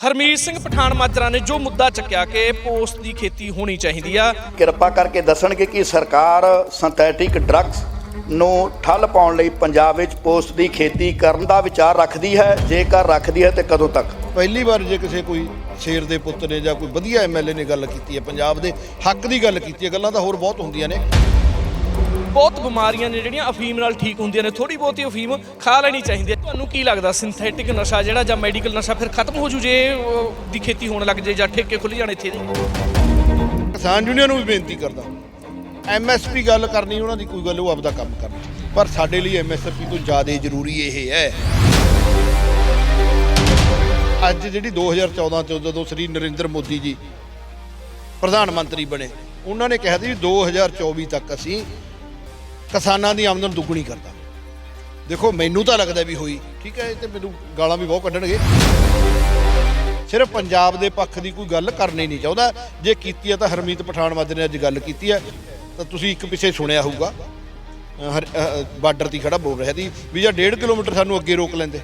ਹਰਮੀਤ ਸਿੰਘ ਪਠਾਨ ਮਾਜਰਾ ਨੇ ਜੋ ਮੁੱਦਾ ਚੱਕਿਆ ਕਿ ਪੋਸਟ ਦੀ ਖੇਤੀ ਹੋਣੀ ਚਾਹੀਦੀ ਆ। ਕਿਰਪਾ ਕਰਕੇ ਦੱਸਣਗੇ ਕਿ ਸਰਕਾਰ ਸਿੰਥੈਟਿਕ ਡਰੱਗਸ ਨੂੰ ਠੱਲ ਪਾਉਣ ਲਈ ਪੰਜਾਬ ਵਿੱਚ ਪੋਸਟ ਦੀ ਖੇਤੀ ਕਰਨ ਦਾ ਵਿਚਾਰ ਰੱਖਦੀ ਹੈ ਜੇਕਰ ਰੱਖਦੀ ਹੈ ਤੇ ਕਦੋਂ ਤੱਕ? ਪਹਿਲੀ ਵਾਰ ਜੇ ਕਿਸੇ ਕੋਈ ਸ਼ੇਰ ਦੇ ਪੁੱਤ ਨੇ ਜਾਂ ਕੋਈ ਵਧੀਆ ਐਮਐਲਏ ਨੇ ਗੱਲ ਕੀਤੀ ਹੈ ਪੰਜਾਬ ਦੇ ਹੱਕ ਦੀ ਗੱਲ ਕੀਤੀ ਹੈ ਗੱਲਾਂ ਤਾਂ ਹੋਰ ਬਹੁਤ ਹੁੰਦੀਆਂ ਨੇ। ਬਹੁਤ ਬਿਮਾਰੀਆਂ ਨੇ ਜਿਹੜੀਆਂ ਅਫੀਮ ਨਾਲ ਠੀਕ ਹੁੰਦੀਆਂ ਨੇ ਥੋੜੀ ਬਹੁਤੀ ਅਫੀਮ ਖਾ ਲੈਣੀ ਚਾਹੀਦੀ ਹੈ। ਤੁਹਾਨੂੰ ਕੀ ਲੱਗਦਾ ਸਿੰਥੈਟਿਕ ਨਸ਼ਾ ਜਿਹੜਾ ਜਾਂ ਮੈਡੀਕਲ ਨਸ਼ਾ ਫਿਰ ਖਤਮ ਹੋ ਜੂ ਜੇ ਦੀ ਖੇਤੀ ਹੋਣ ਲੱਗ ਜੇ ਜਾਂ ਠੇਕੇ ਖੁੱਲ ਜਾਣ ਇੱਥੇ? ਦੇ ਕਿਸਾਨ ਯੂਨੀਅਨ ਨੂੰ ਵੀ ਬੇਨਤੀ ਕਰਦਾ ਐਮਐਸਪੀ ਗੱਲ ਕਰਨੀ, ਉਹਨਾਂ ਦੀ ਕੋਈ ਗੱਲ, ਉਹ ਆਪਦਾ ਕੰਮ ਕਰਨ ਪਰ ਸਾਡੇ ਲਈ ਐਮਐਸਪੀ ਤੋਂ ਜ਼ਿਆਦਾ ਜ਼ਰੂਰੀ ਇਹ ਹੈ। ਅੱਜ ਜਿਹੜੀ 2014 ਚ ਜਦੋਂ ਸ੍ਰੀ ਨਰਿੰਦਰ ਮੋਦੀ ਜੀ ਪ੍ਰਧਾਨ ਮੰਤਰੀ ਬਣੇ, ਉਹਨਾਂ ਨੇ ਕਿਹਾ ਸੀ ਵੀ 2024 ਤੱਕ ਅਸੀਂ ਕਿਸਾਨਾਂ ਦੀ ਆਮਦਨ ਦੁੱਗਣੀ ਕਰਦਾ। ਦੇਖੋ, ਮੈਨੂੰ ਤਾਂ ਲੱਗਦਾ ਵੀ ਹੋਈ, ਠੀਕ ਹੈ, ਇਹ ਤੇ ਮੈਨੂੰ ਗਾਲਾਂ ਵੀ ਬਹੁਤ ਕੱਢਣਗੇ। ਸਿਰਫ ਪੰਜਾਬ ਦੇ ਪੱਖ ਦੀ ਕੋਈ ਗੱਲ ਕਰਨੀ ਨਹੀਂ ਚਾਹੁੰਦਾ। ਜੇ ਕੀਤੀ ਹੈ ਤਾਂ ਹਰਮੀਤ ਪਠਾਨ ਮਾਜਰੇ ਨੇ ਅੱਜ ਗੱਲ ਕੀਤੀ ਹੈ, ਤਾਂ ਤੁਸੀਂ ਇੱਕ ਪਿੱਛੇ ਸੁਣਿਆ ਹੋਊਗਾ। ਬਾਰਡਰ ਤੇ ਹੀ ਖੜਾ ਬੋਲ ਰਿਹਾ ਸੀ ਵੀ ਜਾਂ 1.5 ਕਿਲੋਮੀਟਰ ਸਾਨੂੰ ਅੱਗੇ ਰੋਕ ਲੈਂਦੇ।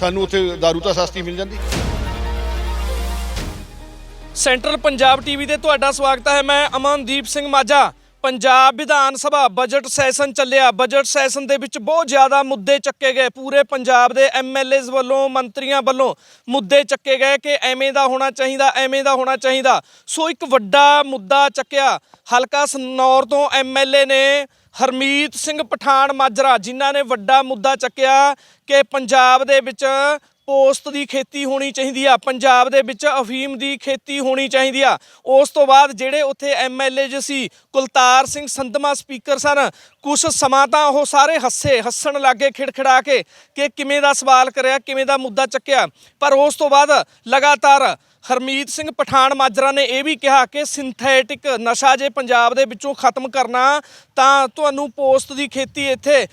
ਸਾਨੂੰ ਉੱਥੇ ਦਾਰੂ ਤਾਂ ਸਸਤੀ ਮਿਲ ਜਾਂਦੀ। ਸੈਂਟਰਲ ਪੰਜਾਬ ਟੀਵੀ ਤੇ ਤੁਹਾਡਾ ਸਵਾਗਤ ਹੈ। ਮੈਂ ਅਮਨਦੀਪ ਸਿੰਘ ਮਾਝਾ। ਪੰਜਾਬ ਵਿਧਾਨ ਸਭਾ ਬਜਟ ਸੈਸ਼ਨ ਚੱਲਿਆ। ਬਜਟ ਸੈਸ਼ਨ ਦੇ ਵਿੱਚ ਬਹੁਤ ਜ਼ਿਆਦਾ ਮੁੱਦੇ ਚੱਕੇ ਗਏ। ਪੂਰੇ ਪੰਜਾਬ ਦੇ ਐਮਐਲਏਜ਼ ਵੱਲੋਂ, ਮੰਤਰੀਆਂ ਵੱਲੋਂ ਮੁੱਦੇ ਚੱਕੇ ਗਏ ਕਿ ਐਵੇਂ ਦਾ ਹੋਣਾ ਚਾਹੀਦਾ, ਐਵੇਂ ਦਾ ਹੋਣਾ ਚਾਹੀਦਾ। ਸੋ ਇੱਕ ਵੱਡਾ ਮੁੱਦਾ ਚੱਕਿਆ। ਹਲਕਾ ਸਨੌਰ ਤੋਂ ਐਮਐਲਏ ਨੇ ਹਰਮੀਤ ਸਿੰਘ ਪਠਾਨ ਮਾਜਰਾ, ਜਿਨ੍ਹਾਂ ਨੇ ਵੱਡਾ ਮੁੱਦਾ ਚੱਕਿਆ ਕਿ ਪੰਜਾਬ ਦੇ ਵਿੱਚ ਪੋਸਤ ਦੀ ਖੇਤੀ ਹੋਣੀ ਚਾਹੀਦੀ ਆ, ਪੰਜਾਬ ਦੇ ਵਿੱਚ ਅਫੀਮ ਦੀ ਖੇਤੀ ਹੋਣੀ ਚਾਹੀਦੀ ਆ। ਉਸ ਤੋਂ ਬਾਅਦ ਜਿਹੜੇ ਉੱਥੇ ਐਮਐਲਏ ਜੀ ਸੀ, ਕੁਲਤਾਰ ਸਿੰਘ ਸੰਧਮਾ ਸਪੀਕਰ ਸਨ ਕੁਝ ਸਮਾਂ ਤਾਂ ਉਹ ਸਾਰੇ ਹੱਸੇ, ਹੱਸਣ ਲੱਗੇ, ਖਿੜਖਿੜਾ ਕੇ ਕਿ ਕਿਵੇਂ ਦਾ ਸਵਾਲ ਕਰਿਆ, ਕਿਵੇਂ ਦਾ ਮੁੱਦਾ ਚੱਕਿਆ। ਪਰ ਉਸ ਤੋਂ ਬਾਅਦ ਲਗਾਤਾਰ ਹਰਮੀਤ ਸਿੰਘ ਪਠਾਨ ਮਾਜਰਾ ਨੇ ਇਹ ਵੀ ਕਿਹਾ ਕਿ ਸਿੰਥੈਟਿਕ ਨਸ਼ਾ ਜੇ ਪੰਜਾਬ ਦੇ ਵਿੱਚੋਂ ਖਤਮ ਕਰਨਾ ਤਾਂ ਤੁਹਾਨੂੰ ਪੋਸਟ ਦੀ ਖੇਤੀ ਇੱਥੇ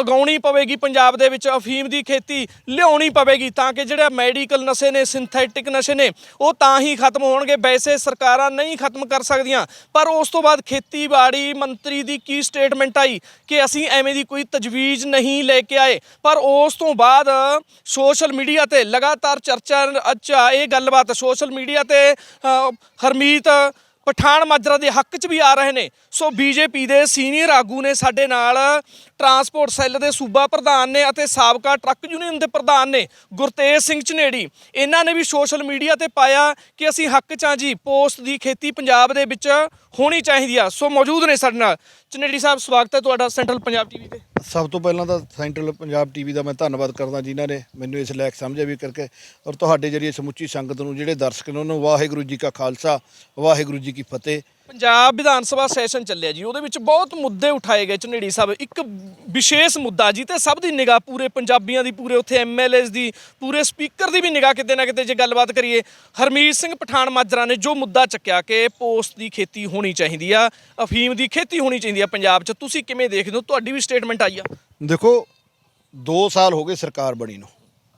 ਉਗਾਉਣੀ ਪਵੇਗੀ, ਪੰਜਾਬ ਦੇ ਵਿੱਚ ਅਫੀਮ ਦੀ ਖੇਤੀ ਲਿਆਉਣੀ ਪਵੇਗੀ, ਤਾਂ ਕਿ ਜਿਹੜੇ ਮੈਡੀਕਲ ਨਸ਼ੇ ਨੇ, ਸਿੰਥੈਟਿਕ ਨਸ਼ੇ ਨੇ, ਉਹ ਤਾਂ ਹੀ ਖਤਮ ਹੋਣਗੇ। ਵੈਸੇ ਸਰਕਾਰਾਂ ਨਹੀਂ ਖਤਮ ਕਰ ਸਕਦੀਆਂ, ਪਰ ਉਸ ਤੋਂ ਬਾਅਦ ਖੇਤੀਬਾੜੀ ਮੰਤਰੀ ਦੀ ਕੀ ਸਟੇਟਮੈਂਟ ਆਈ ਕਿ ਅਸੀਂ ਐਵੇਂ ਦੀ ਕੋਈ ਤਜਵੀਜ਼ ਨਹੀਂ ਲੈ ਕੇ ਆਏ। ਪਰ ਉਸ ਤੋਂ ਬਾਅਦ ਸੋਸ਼ਲ ਮੀਡੀਆ ਤੇ ਲਗਾਤਾਰ ਚਰਚਾ, ਅੱਛਾ, ਇਹ ਗੱਲਬਾਤ ਸੋਸ਼ਲ ਮੀਡੀਆ ਤੇ ਹਰਮੀਤ ਪਠਾਨ ਮਾਜਰਾ ਦੇ ਹੱਕ 'ਚ ਵੀ ਆ ਰਹੇ ਨੇ। ਸੋ ਬੀਜੇਪੀ ਦੇ ਸੀਨੀਅਰ ਆਗੂ ਨੇ ਸਾਡੇ ਨਾਲ ਟਰਾਂਸਪੋਰਟ ਸੈੱਲ ਦੇ ਸੂਬਾ ਪ੍ਰਧਾਨ ਨੇ ਅਤੇ ਸਾਬਕਾ ਟਰੱਕ ਯੂਨੀਅਨ ਦੇ ਪ੍ਰਧਾਨ ਨੇ, ਗੁਰਤੇਜ ਸਿੰਘ ਝਨੇੜੀ। ਇਹਨਾਂ ਨੇ ਵੀ ਸੋਸ਼ਲ ਮੀਡੀਆ ਤੇ ਪਾਇਆ ਕਿ ਅਸੀਂ ਹੱਕ 'ਚ ਹਾਂ ਜੀ, ਪੋਸਟ ਦੀ ਖੇਤੀ ਪੰਜਾਬ ਦੇ ਵਿੱਚ ਹੋਣੀ ਚਾਹੀਦੀ ਆ। ਸੋ ਮੌਜੂਦ ਨੇ ਸਾਡੇ ਨਾਲ। ਝਨੇੜੀ ਸਾਹਿਬ, ਸਵਾਗਤ ਹੈ ਤੁਹਾਡਾ ਸੈਂਟਰਲ ਪੰਜਾਬ ਟੀਵੀ ਤੇ। ਸਭ ਤੋਂ ਪਹਿਲਾਂ ਤਾਂ ਸੈਂਟਰਲ ਪੰਜਾਬ ਟੀਵੀ ਦਾ ਮੈਂ ਧੰਨਵਾਦ ਕਰਦਾ ਜਿਨ੍ਹਾਂ ਨੇ ਮੈਨੂੰ ਇਸ ਲਾਇਕ ਸਮਝਿਆ ਵੀ ਕਰਕੇ ਔਰ ਤੁਹਾਡੇ ਜਰੀਏ ਸਮੁੱਚੀ ਸੰਗਤ ਨੂੰ, ਜਿਹੜੇ ਦਰਸ਼ਕ ਨੇ ਉਹਨਾਂ ਨੂੰ ਵਾਹਿਗੁਰੂ ਜੀ ਕਾ ਖਾਲਸਾ, ਵਾਹਿਗੁਰੂ ਜੀ ਕੀ ਫਤਿਹ। ਪੰਜਾਬ ਵਿਧਾਨ ਸਭਾ ਸੈਸ਼ਨ ਚੱਲਿਆ ਜੀ। ਉਹਦੇ ਵਿੱਚ ਬਹੁਤ ਮੁੱਦੇ ਉਠਾਏ ਗਏ ਚਨੇੜੀ ਸਾਹਿਬ। ਇੱਕ ਵਿਸ਼ੇਸ਼ ਮੁੱਦਾ ਜੀ ਤੇ ਸਭ ਦੀ ਨਿਗਾਹ ਪੂਰੇ ਪੰਜਾਬੀਆਂ ਦੀ, ਪੂਰੇ ਉੱਥੇ ਐਮਐਲਏਜ਼ ਦੀ, ਪੂਰੇ ਸਪੀਕਰ ਦੀ ਵੀ ਨਿਗਾਹ ਕਿਤੇ ਨਾ ਕਿਤੇ ਜੇ ਗੱਲਬਾਤ ਕਰੀਏ। ਹਰਮੀਤ ਸਿੰਘ ਪਠਾਨ ਮਾਜਰਾ ਨੇ ਜੋ ਮੁੱਦਾ ਚੱਕਿਆ ਕਿ ਪੋਸਟ ਦੀ ਖੇਤੀ ਹੋਣੀ ਚਾਹੀਦੀ ਆ, ਅਫੀਮ ਦੀ ਖੇਤੀ ਹੋਣੀ ਚਾਹੀਦੀ ਆ ਪੰਜਾਬ 'ਚ, ਤੁਸੀਂ ਕਿਵੇਂ ਦੇਖਦੇ ਹੋ? ਤੁਹਾਡੀ ਵੀ ਸਟੇਟਮੈਂਟ ਆਈ ਆ। ਦੇਖੋ 2 ਸਾਲ ਹੋ ਗਏ ਸਰਕਾਰ ਬਣੀ ਨੂੰ,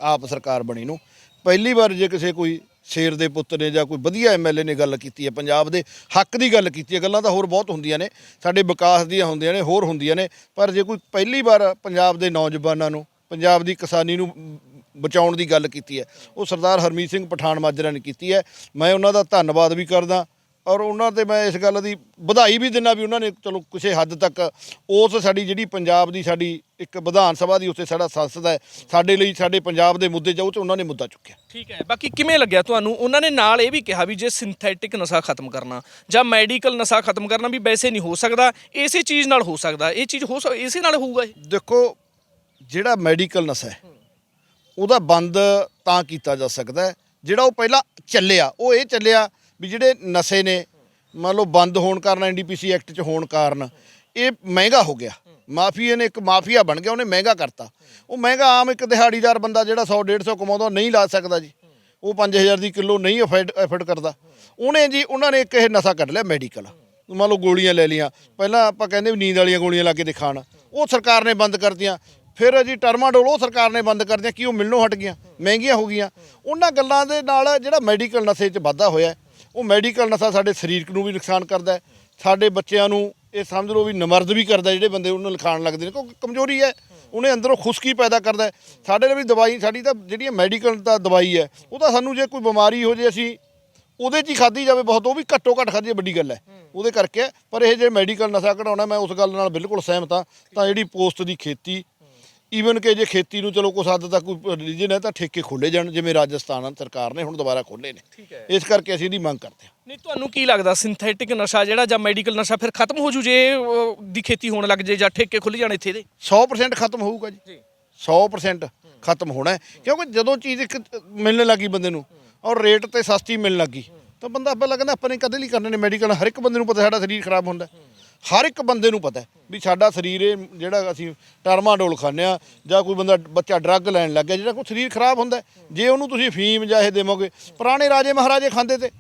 ਆਪ ਸਰਕਾਰ ਬਣੀ ਨੂੰ। ਪਹਿਲੀ ਵਾਰ ਜੇ ਕਿਸੇ ਕੋਈ ਸ਼ੇਰ ਦੇ ਪੁੱਤ ਨੇ ਜਾਂ ਕੋਈ ਵਧੀਆ ਐਮਐਲਏ ਨੇ ਗੱਲ ਕੀਤੀ ਹੈ, ਪੰਜਾਬ ਦੇ ਹੱਕ ਦੀ ਗੱਲ ਕੀਤੀ ਹੈ, ਗੱਲਾਂ ਤਾਂ ਹੋਰ ਬਹੁਤ ਹੁੰਦੀਆਂ ਨੇ, ਸਾਡੇ ਵਿਕਾਸ ਦੀਆਂ ਹੁੰਦੀਆਂ ਨੇ, ਹੋਰ ਹੁੰਦੀਆਂ ਨੇ, ਪਰ ਜੇ ਕੋਈ ਪਹਿਲੀ ਵਾਰ ਪੰਜਾਬ ਦੇ ਨੌਜਵਾਨਾਂ ਨੂੰ, ਪੰਜਾਬ ਦੀ ਕਿਸਾਨੀ ਨੂੰ ਬਚਾਉਣ ਦੀ ਗੱਲ ਕੀਤੀ ਹੈ, ਉਹ ਸਰਦਾਰ ਹਰਮੀਤ ਸਿੰਘ ਪਠਾਨ ਮਾਜਰਾ ਨੇ ਕੀਤੀ ਹੈ, ਮੈਂ ਉਹਨਾਂ ਦਾ ਧੰਨਵਾਦ ਵੀ ਕਰਦਾ ਔਰ ਉਹਨਾਂ ਤੇ ਮੈਂ ਇਸ ਗੱਲ ਦੀ ਵਧਾਈ ਵੀ ਦਿੰਦਾ ਵੀ ਉਹਨਾਂ ਨੇ ਚਲੋ ਕਿਸੇ ਹੱਦ ਤੱਕ ਉਸ ਸਾਡੀ ਜਿਹੜੀ ਪੰਜਾਬ ਦੀ ਸਾਡੀ ਇੱਕ ਵਿਧਾਨ ਸਭਾ ਦੀ ਉੱਤੇ ਸਾਡਾ ਸੰਸਦ ਹੈ ਸਾਡੇ ਲਈ ਸਾਡੇ ਪੰਜਾਬ ਦੇ ਮੁੱਦੇ ਤੇ ਉਹਨਾਂ ਨੇ ਮੁੱਦਾ ਚੁੱਕਿਆ। ਠੀਕ ਹੈ ਬਾਕੀ ਕਿਵੇਂ ਲੱਗਿਆ ਤੁਹਾਨੂੰ? ਉਹਨਾਂ ਨੇ ਨਾਲ ਇਹ ਵੀ ਕਿਹਾ ਵੀ ਜੇ ਸਿੰਥੈਟਿਕ ਨਸ਼ਾ ਖਤਮ ਕਰਨਾ ਜਾਂ ਮੈਡੀਕਲ ਨਸ਼ਾ ਖਤਮ ਕਰਨਾ ਵੀ ਵੈਸੇ ਨਹੀਂ ਹੋ ਸਕਦਾ ਇਸੇ ਚੀਜ਼ ਨਾਲ ਹੋ ਸਕਦਾ। ਇਹ ਚੀਜ਼ ਹੋ ਸਕ ਇਸੇ ਨਾਲ ਹੋਊਗਾ ਇਹ? ਦੇਖੋ ਜਿਹੜਾ ਮੈਡੀਕਲ ਨਸ਼ਾ ਹੈ ਉਹਦਾ ਬੰਦ ਤਾਂ ਕੀਤਾ ਜਾ ਸਕਦਾ ਜਿਹੜਾ ਉਹ ਪਹਿਲਾਂ ਚੱਲਿਆ ਉਹ ਇਹ ਚੱਲਿਆ ਵੀ ਜਿਹੜੇ ਨਸ਼ੇ ਨੇ, ਮੰਨ ਲਓ ਬੰਦ ਹੋਣ ਕਾਰਨ ਐਨਡੀਪੀਸੀ ਐਕਟ 'ਚ ਹੋਣ ਕਾਰਨ, ਇਹ ਮਹਿੰਗਾ ਹੋ ਗਿਆ। ਮਾਫੀਏ ਨੇ ਇੱਕ ਮਾਫੀਆ ਬਣ ਗਿਆ, ਉਹਨੇ ਮਹਿੰਗਾ ਕਰਤਾ। ਉਹ ਮਹਿੰਗਾ ਆਮ ਇੱਕ ਦਿਹਾੜੀਦਾਰ ਬੰਦਾ ਜਿਹੜਾ 100 150 ਕਮਾਉਂਦਾ, ਉਹ ਨਹੀਂ ਲਾ ਸਕਦਾ ਜੀ। ਉਹ 5000 ਦੀ ਕਿਲੋ ਨਹੀਂ ਅਫੋਰਡ ਅਫੋਰਡ ਕਰਦਾ। ਉਹਨੇ ਜੀ, ਉਹਨਾਂ ਨੇ ਇੱਕ ਇਹ ਨਸ਼ਾ ਕੱਢ ਲਿਆ ਮੈਡੀਕਲ। ਮੰਨ ਲਓ ਗੋਲੀਆਂ ਲੈ ਲੀਆਂ ਪਹਿਲਾਂ ਆਪਾਂ ਕਹਿੰਦੇ ਵੀ ਨੀਂਦ ਵਾਲੀਆਂ ਗੋਲੀਆਂ ਲਾ ਕੇ ਦਿਖਾਣ ਉਹ ਸਰਕਾਰ ਨੇ ਬੰਦ ਕਰਤੀਆਂ। ਫਿਰ ਜੀ ਟਰਮਾਡੋਲ ਉਹ ਸਰਕਾਰ ਨੇ ਬੰਦ ਕਰਤੀਆਂ ਕਿ ਉਹ ਮਿਲਣੋਂ ਹਟ ਗਈਆਂ, ਮਹਿੰਗੀਆਂ ਹੋ ਗਈਆਂ। ਉਹਨਾਂ ਗੱਲਾਂ ਦੇ ਨਾਲ ਜਿਹੜਾ ਮੈਡੀਕਲ ਨਸ਼ੇ 'ਚ ਵਾਧਾ ਹੋਇਆ ਉਹ ਮੈਡੀਕਲ ਨਸ਼ਾ ਸਾਡੇ ਸਰੀਰਕ ਨੂੰ ਵੀ ਨੁਕਸਾਨ ਕਰਦਾ ਸਾਡੇ ਬੱਚਿਆਂ ਨੂੰ ਇਹ ਸਮਝ ਲਓ ਵੀ ਨਮਰਦ ਵੀ ਕਰਦਾ ਜਿਹੜੇ ਬੰਦੇ ਉਹਨਾਂ ਨੂੰ ਖਾਣ ਲੱਗਦੇ ਨੇ, ਕਿਉਂਕਿ ਕਮਜ਼ੋਰੀ ਹੈ। ਉਹਨੇ ਅੰਦਰੋਂ ਖੁਸ਼ਕੀ ਪੈਦਾ ਕਰਦਾ ਸਾਡੇ ਲਈ ਵੀ ਦਵਾਈ, ਸਾਡੀ ਤਾਂ ਜਿਹੜੀ ਮੈਡੀਕਲ ਦਾ ਦਵਾਈ ਹੈ, ਉਹ ਤਾਂ ਸਾਨੂੰ ਜੇ ਕੋਈ ਬਿਮਾਰੀ ਹੋ ਜੇ ਅਸੀਂ ਉਹਦੇ 'ਚ ਹੀ ਖਾਧੀ ਜਾਵੇ ਬਹੁਤ, ਉਹ ਵੀ ਘੱਟੋ ਘੱਟ ਖਾਧੀ ਵੱਡੀ ਗੱਲ ਹੈ। ਉਹਦੇ ਕਰਕੇ ਹੈ। ਪਰ ਇਹ ਜੇ ਮੈਡੀਕਲ ਨਸ਼ਾ ਕਢਾਉਣਾ, ਮੈਂ ਉਸ ਗੱਲ ਨਾਲ ਬਿਲਕੁਲ ਸਹਿਮਤ ਹਾਂ। ਤਾਂ ਜਿਹੜੀ ਪੋਸਟ ਦੀ ਖੇਤੀ ਈਵਨ ਕਿ ਜੇ ਖੇਤੀ ਨੂੰ ਚਲੋ ਕੁਛ ਹੱਦ ਤੱਕ ਕੋਈ ਰਿਲੀਜਨ ਹੈ ਤਾਂ ਠੇਕੇ ਖੋਲੇ ਜਾਣ ਜਿਵੇਂ ਰਾਜਸਥਾਨ ਸਰਕਾਰ ਨੇ ਹੁਣ ਦੁਬਾਰਾ ਖੋਲੇ ਨੇ। ਇਸ ਕਰਕੇ ਅਸੀਂ ਇਹਦੀ ਮੰਗ ਕਰਦੇ ਹਾਂ। ਨਹੀਂ ਤੁਹਾਨੂੰ ਕੀ ਲੱਗਦਾ ਸਿੰਥੈਟਿਕ ਨਸ਼ਾ ਜਿਹੜਾ ਜਾਂ ਮੈਡੀਕਲ ਨਸ਼ਾ ਫਿਰ ਖਤਮ ਹੋ ਜੂ ਜੇ ਦੀ ਖੇਤੀ ਹੋਣ ਲੱਗ ਜੇ ਜਾਂ ਠੇਕੇ ਖੁੱਲ ਜਾਣ ਇੱਥੇ ਦੇ? 100% ਖਤਮ ਹੋਊਗਾ ਜੀ। ਜੀ। 100% ਖਤਮ ਹੋਣਾ ਕਿਉਂਕਿ ਜਦੋਂ ਚੀਜ਼ ਇੱਕ ਮਿਲਣ ਲੱਗੀ ਬੰਦੇ ਨੂੰ ਔਰ ਰੇਟ ਤੇ ਸਸਤੀ ਮਿਲਣ ਲੱਗੀ ਤਾਂ ਬੰਦਾ ਪਹਿਲਾਂ ਕਹਿੰਦਾ ਆਪਾਂ ਨੇ ਕਦੇ ਨਹੀਂ ਕਰਨੇ ਨੇ ਮੈਡੀਕਲ ਹਰ ਇੱਕ ਬੰਦੇ ਨੂੰ ਪਤਾ ਸਾਡਾ ਸਰੀਰ ਖਰਾਬ ਹੁੰਦਾ। ਹਰ ਇੱਕ ਬੰਦੇ ਨੂੰ ਪਤਾ ਹੈ ਵੀ ਸਾਡਾ ਸਰੀਰ ਇਹ ਜਿਹੜਾ ਅਸੀਂ ਟਰਮਾਡੋਲ ਖਾਂਦੇ ਆ ਜਾਂ ਕੋਈ ਬੰਦਾ ਬੱਚਾ ਡਰੱਗ ਲੈਣ ਲੱਗ ਗਿਆ ਜਿਹੜਾ ਕੋਈ ਸਰੀਰ ਖਰਾਬ ਹੁੰਦਾ ਜੇ ਉਹਨੂੰ ਤੁਸੀਂ ਫੀਮ ਜਾਂ ਇਹ ਦੇਵੋਗੇ ਪੁਰਾਣੇ ਰਾਜੇ ਮਹਾਰਾਜੇ ਖਾਂਦੇ ਤੇ।